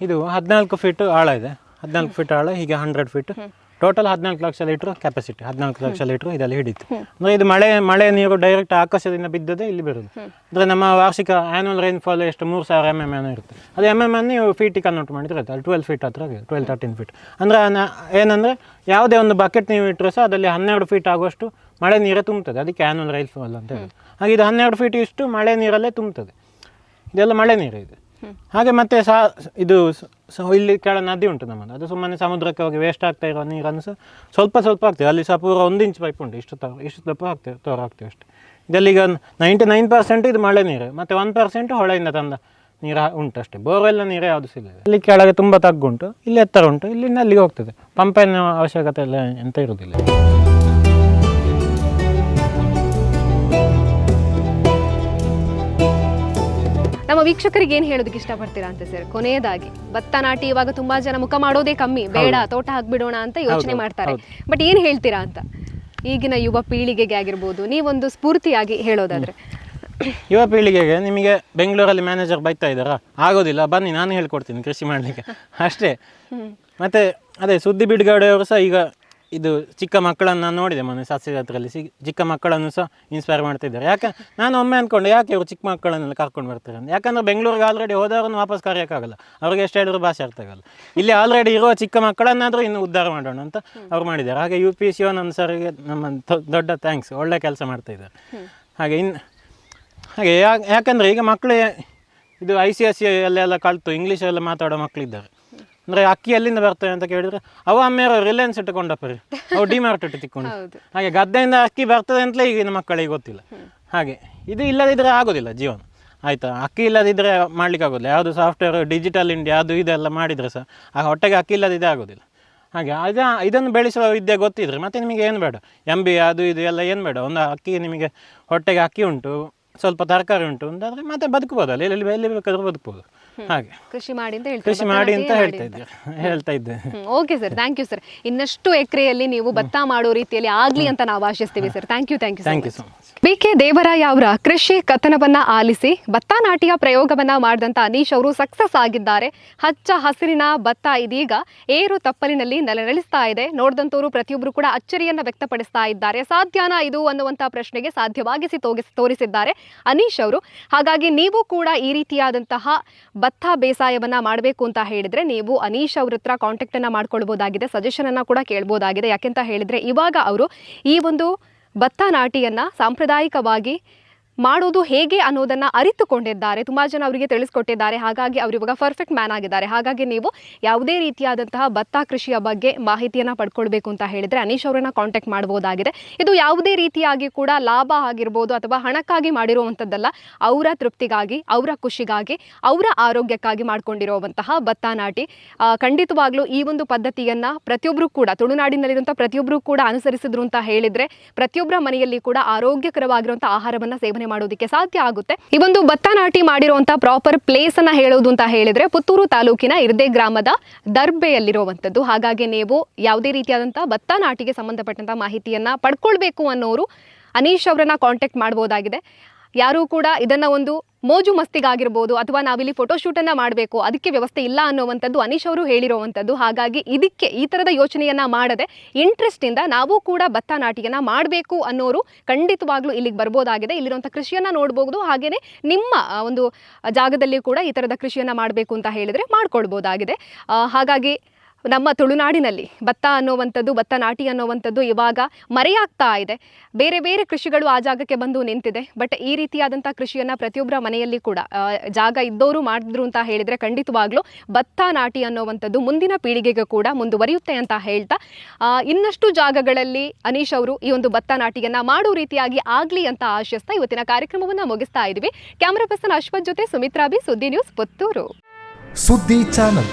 ಇದು ಹದಿನಾಲ್ಕು ಫೀಟ್ ಆಳ ಇದೆ. ಹದಿನಾಲ್ಕು ಫೀಟ್ ಆಳ ಹೀಗೆ ಹಂಡ್ರೆಡ್ ಫೀಟ್ ಟೋಟಲ್ ಹದಿನಾಲ್ಕು ಲಕ್ಷ ಲೀಟ್ರ್ ಕೆಪಾಸಿಟಿ ಹದಿನಾಲ್ಕು ಲಕ್ಷ ಲೀಟ್ರ್ ಇದರಲ್ಲಿ ಹಿಡಿತು. ಅಂದರೆ ಇದು ಮಳೆ ಮಳೆ ನೀರು ಡೈರೆಕ್ಟ್ ಆಕಾಶದಿಂದ ಬಿದ್ದದೆ ಇಲ್ಲಿ ಬರೋದು ಅಂದರೆ ನಮ್ಮ ವಾರ್ಷಿಕ ಆ್ಯನುವಲ್ ರೈನ್ಫಾಲ್ ಎಷ್ಟು? ಮೂರು ಸಾವಿರ ಎಂ ಎಂ ಏನೋ ಇರುತ್ತೆ. ಅದು ಎಂ ಎಂ ಅನ್ನು ನೀವು ಫೀಟಿಗೆ ಕನ್ವರ್ಟ್ ಮಾಡಿದ್ರೆ ಆಯ್ತು. ಅಲ್ಲಿ ಟ್ವೆಲ್ ಫೀಟ್ ಹತ್ರ ಟ್ವೆಲ್ ತರ್ಟೀನ್ ಫೀಟ್ ಅಂದರೆ ಏನಂದರೆ ಯಾವುದೇ ಒಂದು ಬಕೆಟ್ ನೀವು ಇಟ್ಟರೆ ಸಹ ಅದರಲ್ಲಿ ಹನ್ನೆರಡು ಫೀಟ್ ಆಗುವಷ್ಟು ಮಳೆ ನೀರೇ ತುಂಬುತ್ತದೆ ಅದಕ್ಕೆ ಆ್ಯನುವಲ್ ರೈನ್ಫಾಲ್ ಅಂತ ಹೇಳಿ ಹಾಗೆ ಇದು ಹನ್ನೆರಡು ಫೀಟ್ ಇಷ್ಟು ಮಳೆ ನೀರಲ್ಲೇ ತುಂಬುತ್ತದೆ ಇದೆಲ್ಲ ಮಳೆ ನೀರು ಇದೆ. ಹಾಗೆ ಮತ್ತೆ ಸಹ ಇದು ಇಲ್ಲಿ ಕೆಳ ನದಿ ಉಂಟು ನಮ್ಮದು. ಅದು ಸುಮ್ಮನೆ ಸಮುದ್ರಕ್ಕೆ ಹೋಗಿ ವೇಸ್ಟ್ ಆಗ್ತಾ ಇರೋ ನೀರನ್ನು ಸಹ ಸ್ವಲ್ಪ ಸ್ವಲ್ಪ ಆಗ್ತೇವೆ ಅಲ್ಲಿ ಸಹ ಪೂರ ಒಂದು ಇಂಚ್ ಪೈಪ್ ಉಂಟು. ಇಷ್ಟು ತೋರ ಇಷ್ಟು ದಪ್ಪ ಹಾಕ್ತೇವೆ ತೋರ ಹಾಕ್ತೇವೆ ಅಷ್ಟೇ. ಇದೆಲ್ಲೀಗ ನೈಂಟಿ ನೈನ್ ಪರ್ಸೆಂಟ್ ಇದು ಮಳೆ ನೀರು. ಮತ್ತೆ ಒನ್ ಪರ್ಸೆಂಟ್ ಹೊಳೆಯಿಂದ ತಂದ ನೀರು ಉಂಟು ಅಷ್ಟೇ. ಬೋರ್ವೆಲ್ಲ ನೀರೇ ಯಾವುದು ಸಿಗಲಿಲ್ಲ. ಇಲ್ಲಿ ಕೆಳಗೆ ತುಂಬ ತಗ್ಗುಂಟು ಇಲ್ಲಿ ಎತ್ತರ ಉಂಟು. ಇಲ್ಲಿಂದ ಅಲ್ಲಿಗೆ ಹೋಗ್ತದೆ. ಪಂಪಿನ ಅವಶ್ಯಕತೆ ಎಲ್ಲ ಎಂತ ಇರುವುದಿಲ್ಲ. ನಮ್ಮ ವೀಕ್ಷಕರಿಗೆ ಏನ್ ಹೇಳೋದಕ್ಕೆ ಇಷ್ಟಪಡ್ತೀರಾ ಅಂತ ಸರ್? ಕೊನೆಯದಾಗಿ ಭತ್ತ ನಾಟಿ ಇವಾಗ ತುಂಬಾ ಜನ ಮುಖ ಮಾಡೋದೇ ಕಮ್ಮಿ. ಬೇಡ ತೋಟ ಹಾಕ್ಬಿಡೋಣ ಅಂತ ಯೋಚನೆ ಮಾಡ್ತಾರೆ. ಬಟ್ ಏನ್ ಹೇಳ್ತೀರಾ ಅಂತ? ಈಗಿನ ಯುವ ಪೀಳಿಗೆಗೆ ಆಗಿರ್ಬೋದು ನೀವೊಂದು ಸ್ಫೂರ್ತಿಯಾಗಿ ಹೇಳೋದಾದ್ರೆ. ಯುವ ಪೀಳಿಗೆಗೆ ನಿಮಗೆ ಬೆಂಗಳೂರಲ್ಲಿ ಮ್ಯಾನೇಜರ್ ಬೈತಾ ಇದ್ದಾರಾ? ಆಗೋದಿಲ್ಲ ಬನ್ನಿ ನಾನು ಹೇಳ್ಕೊಡ್ತೀನಿ ಕೃಷಿ ಮಾಡಲಿಕ್ಕೆ. ಅಷ್ಟೇ. ಮತ್ತೆ ಅದೇ ಸುದ್ದಿ ಬಿಡುಗಡೆಯವರು ಸಹ ಈಗ ಇದು ಚಿಕ್ಕ ಮಕ್ಕಳನ್ನು ನಾನು ನೋಡಿದೆ ಮೊನ್ನೆ ಸಸ್ಯ ಜಾತ್ರೆಯಲ್ಲಿ ಸಿ ಚಿಕ್ಕ ಮಕ್ಕಳನ್ನು ಸಹ ಇನ್ಸ್ಪೈರ್ ಮಾಡ್ತಿದ್ದಾರೆ. ಯಾಕೆ ನಾನು ಒಮ್ಮೆ ಅಂದ್ಕೊಂಡೆ ಯಾಕೆ ಇವರು ಚಿಕ್ಕ ಮಕ್ಕಳನ್ನೆಲ್ಲ ಕರ್ಕೊಂಡು ಬರ್ತಾರೆ ಅಂತ? ಯಾಕಂದ್ರೆ ಬೆಂಗಳೂರಿಗೆ ಆಲ್ರೆಡಿ ಹೋದವ್ರನ್ನ ವಾಪಸ್ ಕರೆಯೋಕ್ಕಾಗಲ್ಲ ಅವ್ರಿಗೆ ಎಷ್ಟು ಹೇಳಿದ್ರು ಭಾಷೆ ಅರ್ಥ ಆಗಲ್ಲ. ಇಲ್ಲಿ ಆಲ್ರೆಡಿ ಇರುವ ಚಿಕ್ಕ ಮಕ್ಕಳನ್ನಾದರೂ ಇನ್ನು ಉದ್ಧಾರ ಮಾಡೋಣ ಅಂತ ಅವ್ರು ಮಾಡಿದ್ದಾರೆ. ಹಾಗೆ ಯು ಪಿ ಶಿವಾನಂದ್ ಸರ್ಗೆ ನಮ್ಮ ದೊಡ್ಡ ಥ್ಯಾಂಕ್ಸ್ ಒಳ್ಳೆ ಕೆಲಸ ಮಾಡ್ತಾ ಇದ್ದಾರೆ. ಹಾಗೆ ಇನ್ನು ಹಾಗೆ ಯಾಕೆ ಯಾಕಂದ್ರೆ ಈಗ ಮಕ್ಕಳು ಇದು ಐ ಸಿ ಎಸ್ ಸಿ ಅಲ್ಲೆಲ್ಲ ಕಲಿತು ಇಂಗ್ಲೀಷಲ್ಲಿ ಮಾತಾಡೋ ಮಕ್ಕಳಿದ್ದಾರೆ ಅಂದರೆ ಅಕ್ಕಿ ಎಲ್ಲಿಂದ ಬರ್ತವೆ ಅಂತ ಕೇಳಿದ್ರೆ ಅವ ಅಮ್ಮೆಯವರು ರಿಲಯನ್ಸ್ ಇಟ್ಟುಕೊಂಡಪ್ಪರಿ. ಅವು ಡಿಮಾರ್ಟ್ ಇಟ್ಟು ತಿಕ್ಕೊಂಡು. ಹಾಗೆ ಗದ್ದೆಯಿಂದ ಅಕ್ಕಿ ಬರ್ತದೆ ಅಂತಲೇ ಈಗಿನ ಮಕ್ಕಳಿಗೆ ಗೊತ್ತಿಲ್ಲ. ಹಾಗೆ ಇದು ಇಲ್ಲದಿದ್ದರೆ ಆಗೋದಿಲ್ಲ ಜೀವನ. ಆಯಿತಾ? ಅಕ್ಕಿ ಇಲ್ಲದಿದ್ದರೆ ಮಾಡ್ಲಿಕ್ಕೆ ಆಗೋದಿಲ್ಲ. ಯಾವುದು ಸಾಫ್ಟ್ವೇರ್ ಡಿಜಿಟಲ್ ಇಂಡಿಯಾ ಅದು ಇದೆಲ್ಲ ಮಾಡಿದರೆ ಸಹ ಆ ಹೊಟ್ಟೆಗೆ ಅಕ್ಕಿ ಇಲ್ಲದಿದ್ದೇ ಆಗೋದಿಲ್ಲ. ಹಾಗೆ ಅದ ಇದನ್ನು ಬೆಳೆಸುವ ವಿದ್ಯೆ ಗೊತ್ತಿದ್ರೆ ಮತ್ತೆ ನಿಮಗೆ ಏನು ಬೇಡ. ಎಂ ಬಿ ಅದು ಇದು ಎಲ್ಲ ಏನು ಬೇಡ. ಒಂದು ಅಕ್ಕಿ ನಿಮಗೆ ಹೊಟ್ಟೆಗೆ ಅಕ್ಕಿ ಉಂಟು ಸ್ವಲ್ಪ ತರಕಾರಿ ಉಂಟು ಅಂತಾದರೆ ಮತ್ತೆ ಬದುಕಬಹುದಲ್ಲ ಎಲ್ಲಿ ಎಲ್ಲಿ ಬೇಕಾದ್ರೂ ಬದುಕಬಹುದು ಹಾಗೆ. ಕೃಷಿ ಮಾಡಿ ಅಂತ ಹೇಳ್ತಾ ಕೃಷಿ ಮಾಡಿ ಅಂತ ಹೇಳ್ತಾ ಇದ್ದೆ ಹೇಳ್ತಾ ಇದ್ದೆ. Okay sir thank you sir ಇನ್ನಷ್ಟು ಎಕರೆಯಲ್ಲಿ ನೀವು ಭತ್ತ ಮಾಡೋ ರೀತಿಯಲ್ಲಿ ಆಗ್ಲಿ ಅಂತ ನಾವು ಆಶಿಸ್ತೀವಿ sir thank you thank you thank you so much K Devaraya ಅವರ ಕೃಷಿ ಕಥನವನ್ನ ಆಲಿಸಿ ಭತ್ತ ನಾಟಿಯ ಪ್ರಯೋಗವನ್ನ ಮಾಡಿದಂತ ಅನೀಶ್ ಅವರು ಸಕ್ಸಸ್ ಆಗಿದ್ದಾರೆ. ಹಚ್ಚ ಹಸಿರಿನ ಭತ್ತ ಇದೀಗ ಏರು ತಪ್ಪಲಿನಲ್ಲಿ ನೆಲೆನಳಿಸ್ತಾ ಇದೆ. ನೋಡಿದಂತವರು ಪ್ರತಿಯೊಬ್ಬರು ಕೂಡ ಅಚ್ಚರಿಯನ್ನ ವ್ಯಕ್ತಪಡಿಸ್ತಾ ಇದ್ದಾರೆ. ಸಾಧ್ಯನಾ ಇದು ಅನ್ನುವಂತ ಪ್ರಶ್ನೆಗೆ ಸಾಧ್ಯವಾಗಿಸಿ ತೋರಿಸಿದ್ದಾರೆ ಅನೀಶ್ ಅವರು. ಹಾಗಾಗಿ ನೀವು ಕೂಡ ಈ ರೀತಿಯಾದಂತಹ ಭತ್ತ ಬೇಸಾಯವನ್ನ ಮಾಡಬೇಕು ಅಂತ ಹೇಳಿದ್ರೆ ನೀವು ಅನೀಶ್ ಅವ್ರ ಹತ್ರ ಕಾಂಟ್ಯಾಕ್ಟ್ ಅನ್ನ ಮಾಡ್ಕೊಳ್ಬಹುದಾಗಿದೆ ಸಜೆಷನ್ ಅನ್ನ ಕೂಡ ಕೇಳಬಹುದಾಗಿದೆ ಯಾಕೆಂತ ಹೇಳಿದ್ರೆ ಇವಾಗ ಅವರು ಈ ಒಂದು ಭತ್ತ ನಾಟಿಯನ್ನು ಸಾಂಪ್ರದಾಯಿಕವಾಗಿ ಮಾಡೋದು ಹೇಗೆ ಅನ್ನೋದನ್ನ ಅರಿತುಕೊಂಡಿದ್ದಾರೆ. ತುಂಬಾ ಜನ ಅವರಿಗೆ ತಿಳಿಸ್ಕೊಟ್ಟಿದ್ದಾರೆ. ಹಾಗಾಗಿ ಅವರು ಇವಾಗ ಪರ್ಫೆಕ್ಟ್ ಮ್ಯಾನ್ ಆಗಿದ್ದಾರೆ. ಹಾಗಾಗಿ ನೀವು ಯಾವುದೇ ರೀತಿಯಾದಂತಹ ಭತ್ತ ಕೃಷಿಯ ಬಗ್ಗೆ ಮಾಹಿತಿಯನ್ನ ಪಡ್ಕೊಳ್ಬೇಕು ಅಂತ ಹೇಳಿದ್ರೆ ಅನೀಶ್ ಅವರನ್ನ ಕಾಂಟ್ಯಾಕ್ಟ್ ಮಾಡ್ಬೋದಾಗಿದೆ. ಇದು ಯಾವುದೇ ರೀತಿಯಾಗಿ ಕೂಡ ಲಾಭ ಆಗಿರ್ಬೋದು ಅಥವಾ ಹಣಕ್ಕಾಗಿ ಮಾಡಿರುವಂಥದ್ದಲ್ಲ ಅವರ ತೃಪ್ತಿಗಾಗಿ, ಅವರ ಖುಷಿಗಾಗಿ, ಅವರ ಆರೋಗ್ಯಕ್ಕಾಗಿ ಮಾಡ್ಕೊಂಡಿರುವಂತಹ ಭತ್ತ ನಾಟಿ. ಖಂಡಿತವಾಗ್ಲೂ ಈ ಒಂದು ಪದ್ಧತಿಯನ್ನ ಪ್ರತಿಯೊಬ್ಬರು ಕೂಡ ತುಳುನಾಡಿನಲ್ಲಿರುವಂಥ ಪ್ರತಿಯೊಬ್ಬರು ಕೂಡ ಅನುಸರಿಸಿದ್ರು ಅಂತ ಹೇಳಿದ್ರೆ ಪ್ರತಿಯೊಬ್ಬರ ಮನೆಯಲ್ಲಿ ಕೂಡ ಆರೋಗ್ಯಕರವಾಗಿರುವಂಥ ಆಹಾರವನ್ನ ಸೇವನೆ ಅವಲಂಬನೆ ಮಾಡೋದಕ್ಕೆ ಸಾಧ್ಯ ಆಗುತ್ತೆ. ಈ ಒಂದು ಭತ್ತ ನಾಟಿ ಮಾಡಿರುವಂತಹ ಪ್ರಾಪರ್ ಪ್ಲೇಸ್ ಅನ್ನ ಹೇಳೋದು ಅಂತ ಹೇಳಿದ್ರೆ ಪುತ್ತೂರು ತಾಲೂಕಿನ ಇರ್ದೆ ಗ್ರಾಮದ ದರ್ಬೆಯಲ್ಲಿರುವಂಥದ್ದು ಹಾಗಾಗಿ ನೀವು ಯಾವುದೇ ರೀತಿಯಾದಂತಹ ಭತ್ತ ನಾಟಿಗೆ ಸಂಬಂಧಪಟ್ಟಂತಹ ಮಾಹಿತಿಯನ್ನ ಪಡ್ಕೊಳ್ಬೇಕು ಅನ್ನೋರು ಅನೀಶ್ ಅವರನ್ನ ಕಾಂಟ್ಯಾಕ್ಟ್ ಮಾಡಬಹುದಾಗಿದೆ ಯಾರೂ ಕೂಡ ಇದನ್ನ ಒಂದು ಮೋಜು ಮಸ್ತಿಗಾಗಿರ್ಬೋದು ಅಥವಾ ನಾವಿಲ್ಲಿ ಫೋಟೋಶೂಟನ್ನು ಮಾಡಬೇಕು, ಅದಕ್ಕೆ ವ್ಯವಸ್ಥೆ ಇಲ್ಲ ಅನ್ನೋವಂಥದ್ದು ಅನೀಶ್ ಅವರು ಹೇಳಿರುವಂಥದ್ದು. ಹಾಗಾಗಿ ಇದಕ್ಕೆ ಈ ಥರದ ಯೋಚನೆಯನ್ನ ಮಾಡದೆ ಇಂಟ್ರೆಸ್ಟಿಂದ ನಾವು ಕೂಡ ಭತ್ತ ನಾಟಿಯನ್ನ ಮಾಡಬೇಕು ಅನ್ನೋರು ಖಂಡಿತವಾಗ್ಲೂ ಇಲ್ಲಿಗೆ ಬರ್ಬೋದಾಗಿದೆ. ಇಲ್ಲಿರುವಂಥ ಕೃಷಿಯನ್ನ ನೋಡ್ಬೋದು, ಹಾಗೇನೆ ನಿಮ್ಮ ಒಂದು ಜಾಗದಲ್ಲಿ ಕೂಡ ಈ ಥರದ ಕೃಷಿಯನ್ನ ಮಾಡಬೇಕು ಅಂತ ಹೇಳಿದ್ರೆ ಮಾಡ್ಕೊಳ್ಬೋದಾಗಿದೆ ಹಾಗಾಗಿ ನಮ್ಮ ತುಳುನಾಡಿನಲ್ಲಿ ಭತ್ತ ಅನ್ನೋವಂಥದ್ದು, ಭತ್ತ ನಾಟಿ ಅನ್ನೋವಂಥದ್ದು ಇವಾಗ ಮರೆಯಾಗ್ತಾ ಇದೆ. ಬೇರೆ ಬೇರೆ ಕೃಷಿಗಳು ಆ ಜಾಗಕ್ಕೆ ಬಂದು ನಿಂತಿದೆ. ಬಟ್ ಈ ರೀತಿಯಾದಂಥ ಕೃಷಿಯನ್ನು ಪ್ರತಿಯೊಬ್ಬರ ಮನೆಯಲ್ಲಿ ಕೂಡ ಜಾಗ ಇದ್ದವರು ಮಾಡಿದ್ರು ಅಂತ ಹೇಳಿದರೆ ಖಂಡಿತವಾಗ್ಲೂ ಭತ್ತ ನಾಟಿ ಅನ್ನೋವಂಥದ್ದು ಮುಂದಿನ ಪೀಳಿಗೆಗೆ ಕೂಡ ಮುಂದುವರಿಯುತ್ತೆ ಅಂತ ಹೇಳ್ತಾ ಇನ್ನಷ್ಟು ಜಾಗಗಳಲ್ಲಿ ಅನೀಶ್ ಅವರು ಈ ಒಂದು ಭತ್ತ ನಾಟಿಯನ್ನು ಮಾಡೋ ರೀತಿಯಾಗಿ ಆಗಲಿ ಅಂತ ಆಶಿಸ್ತಾ ಇವತ್ತಿನ ಕಾರ್ಯಕ್ರಮವನ್ನು ಮುಗಿಸ್ತಾ ಇದ್ವಿ. ಕ್ಯಾಮ್ರಾ ಪರ್ಸನ್ ಅಶ್ವಥ್ ಜೊತೆ Sumitra B Suddi news Puttur. Suddi channel.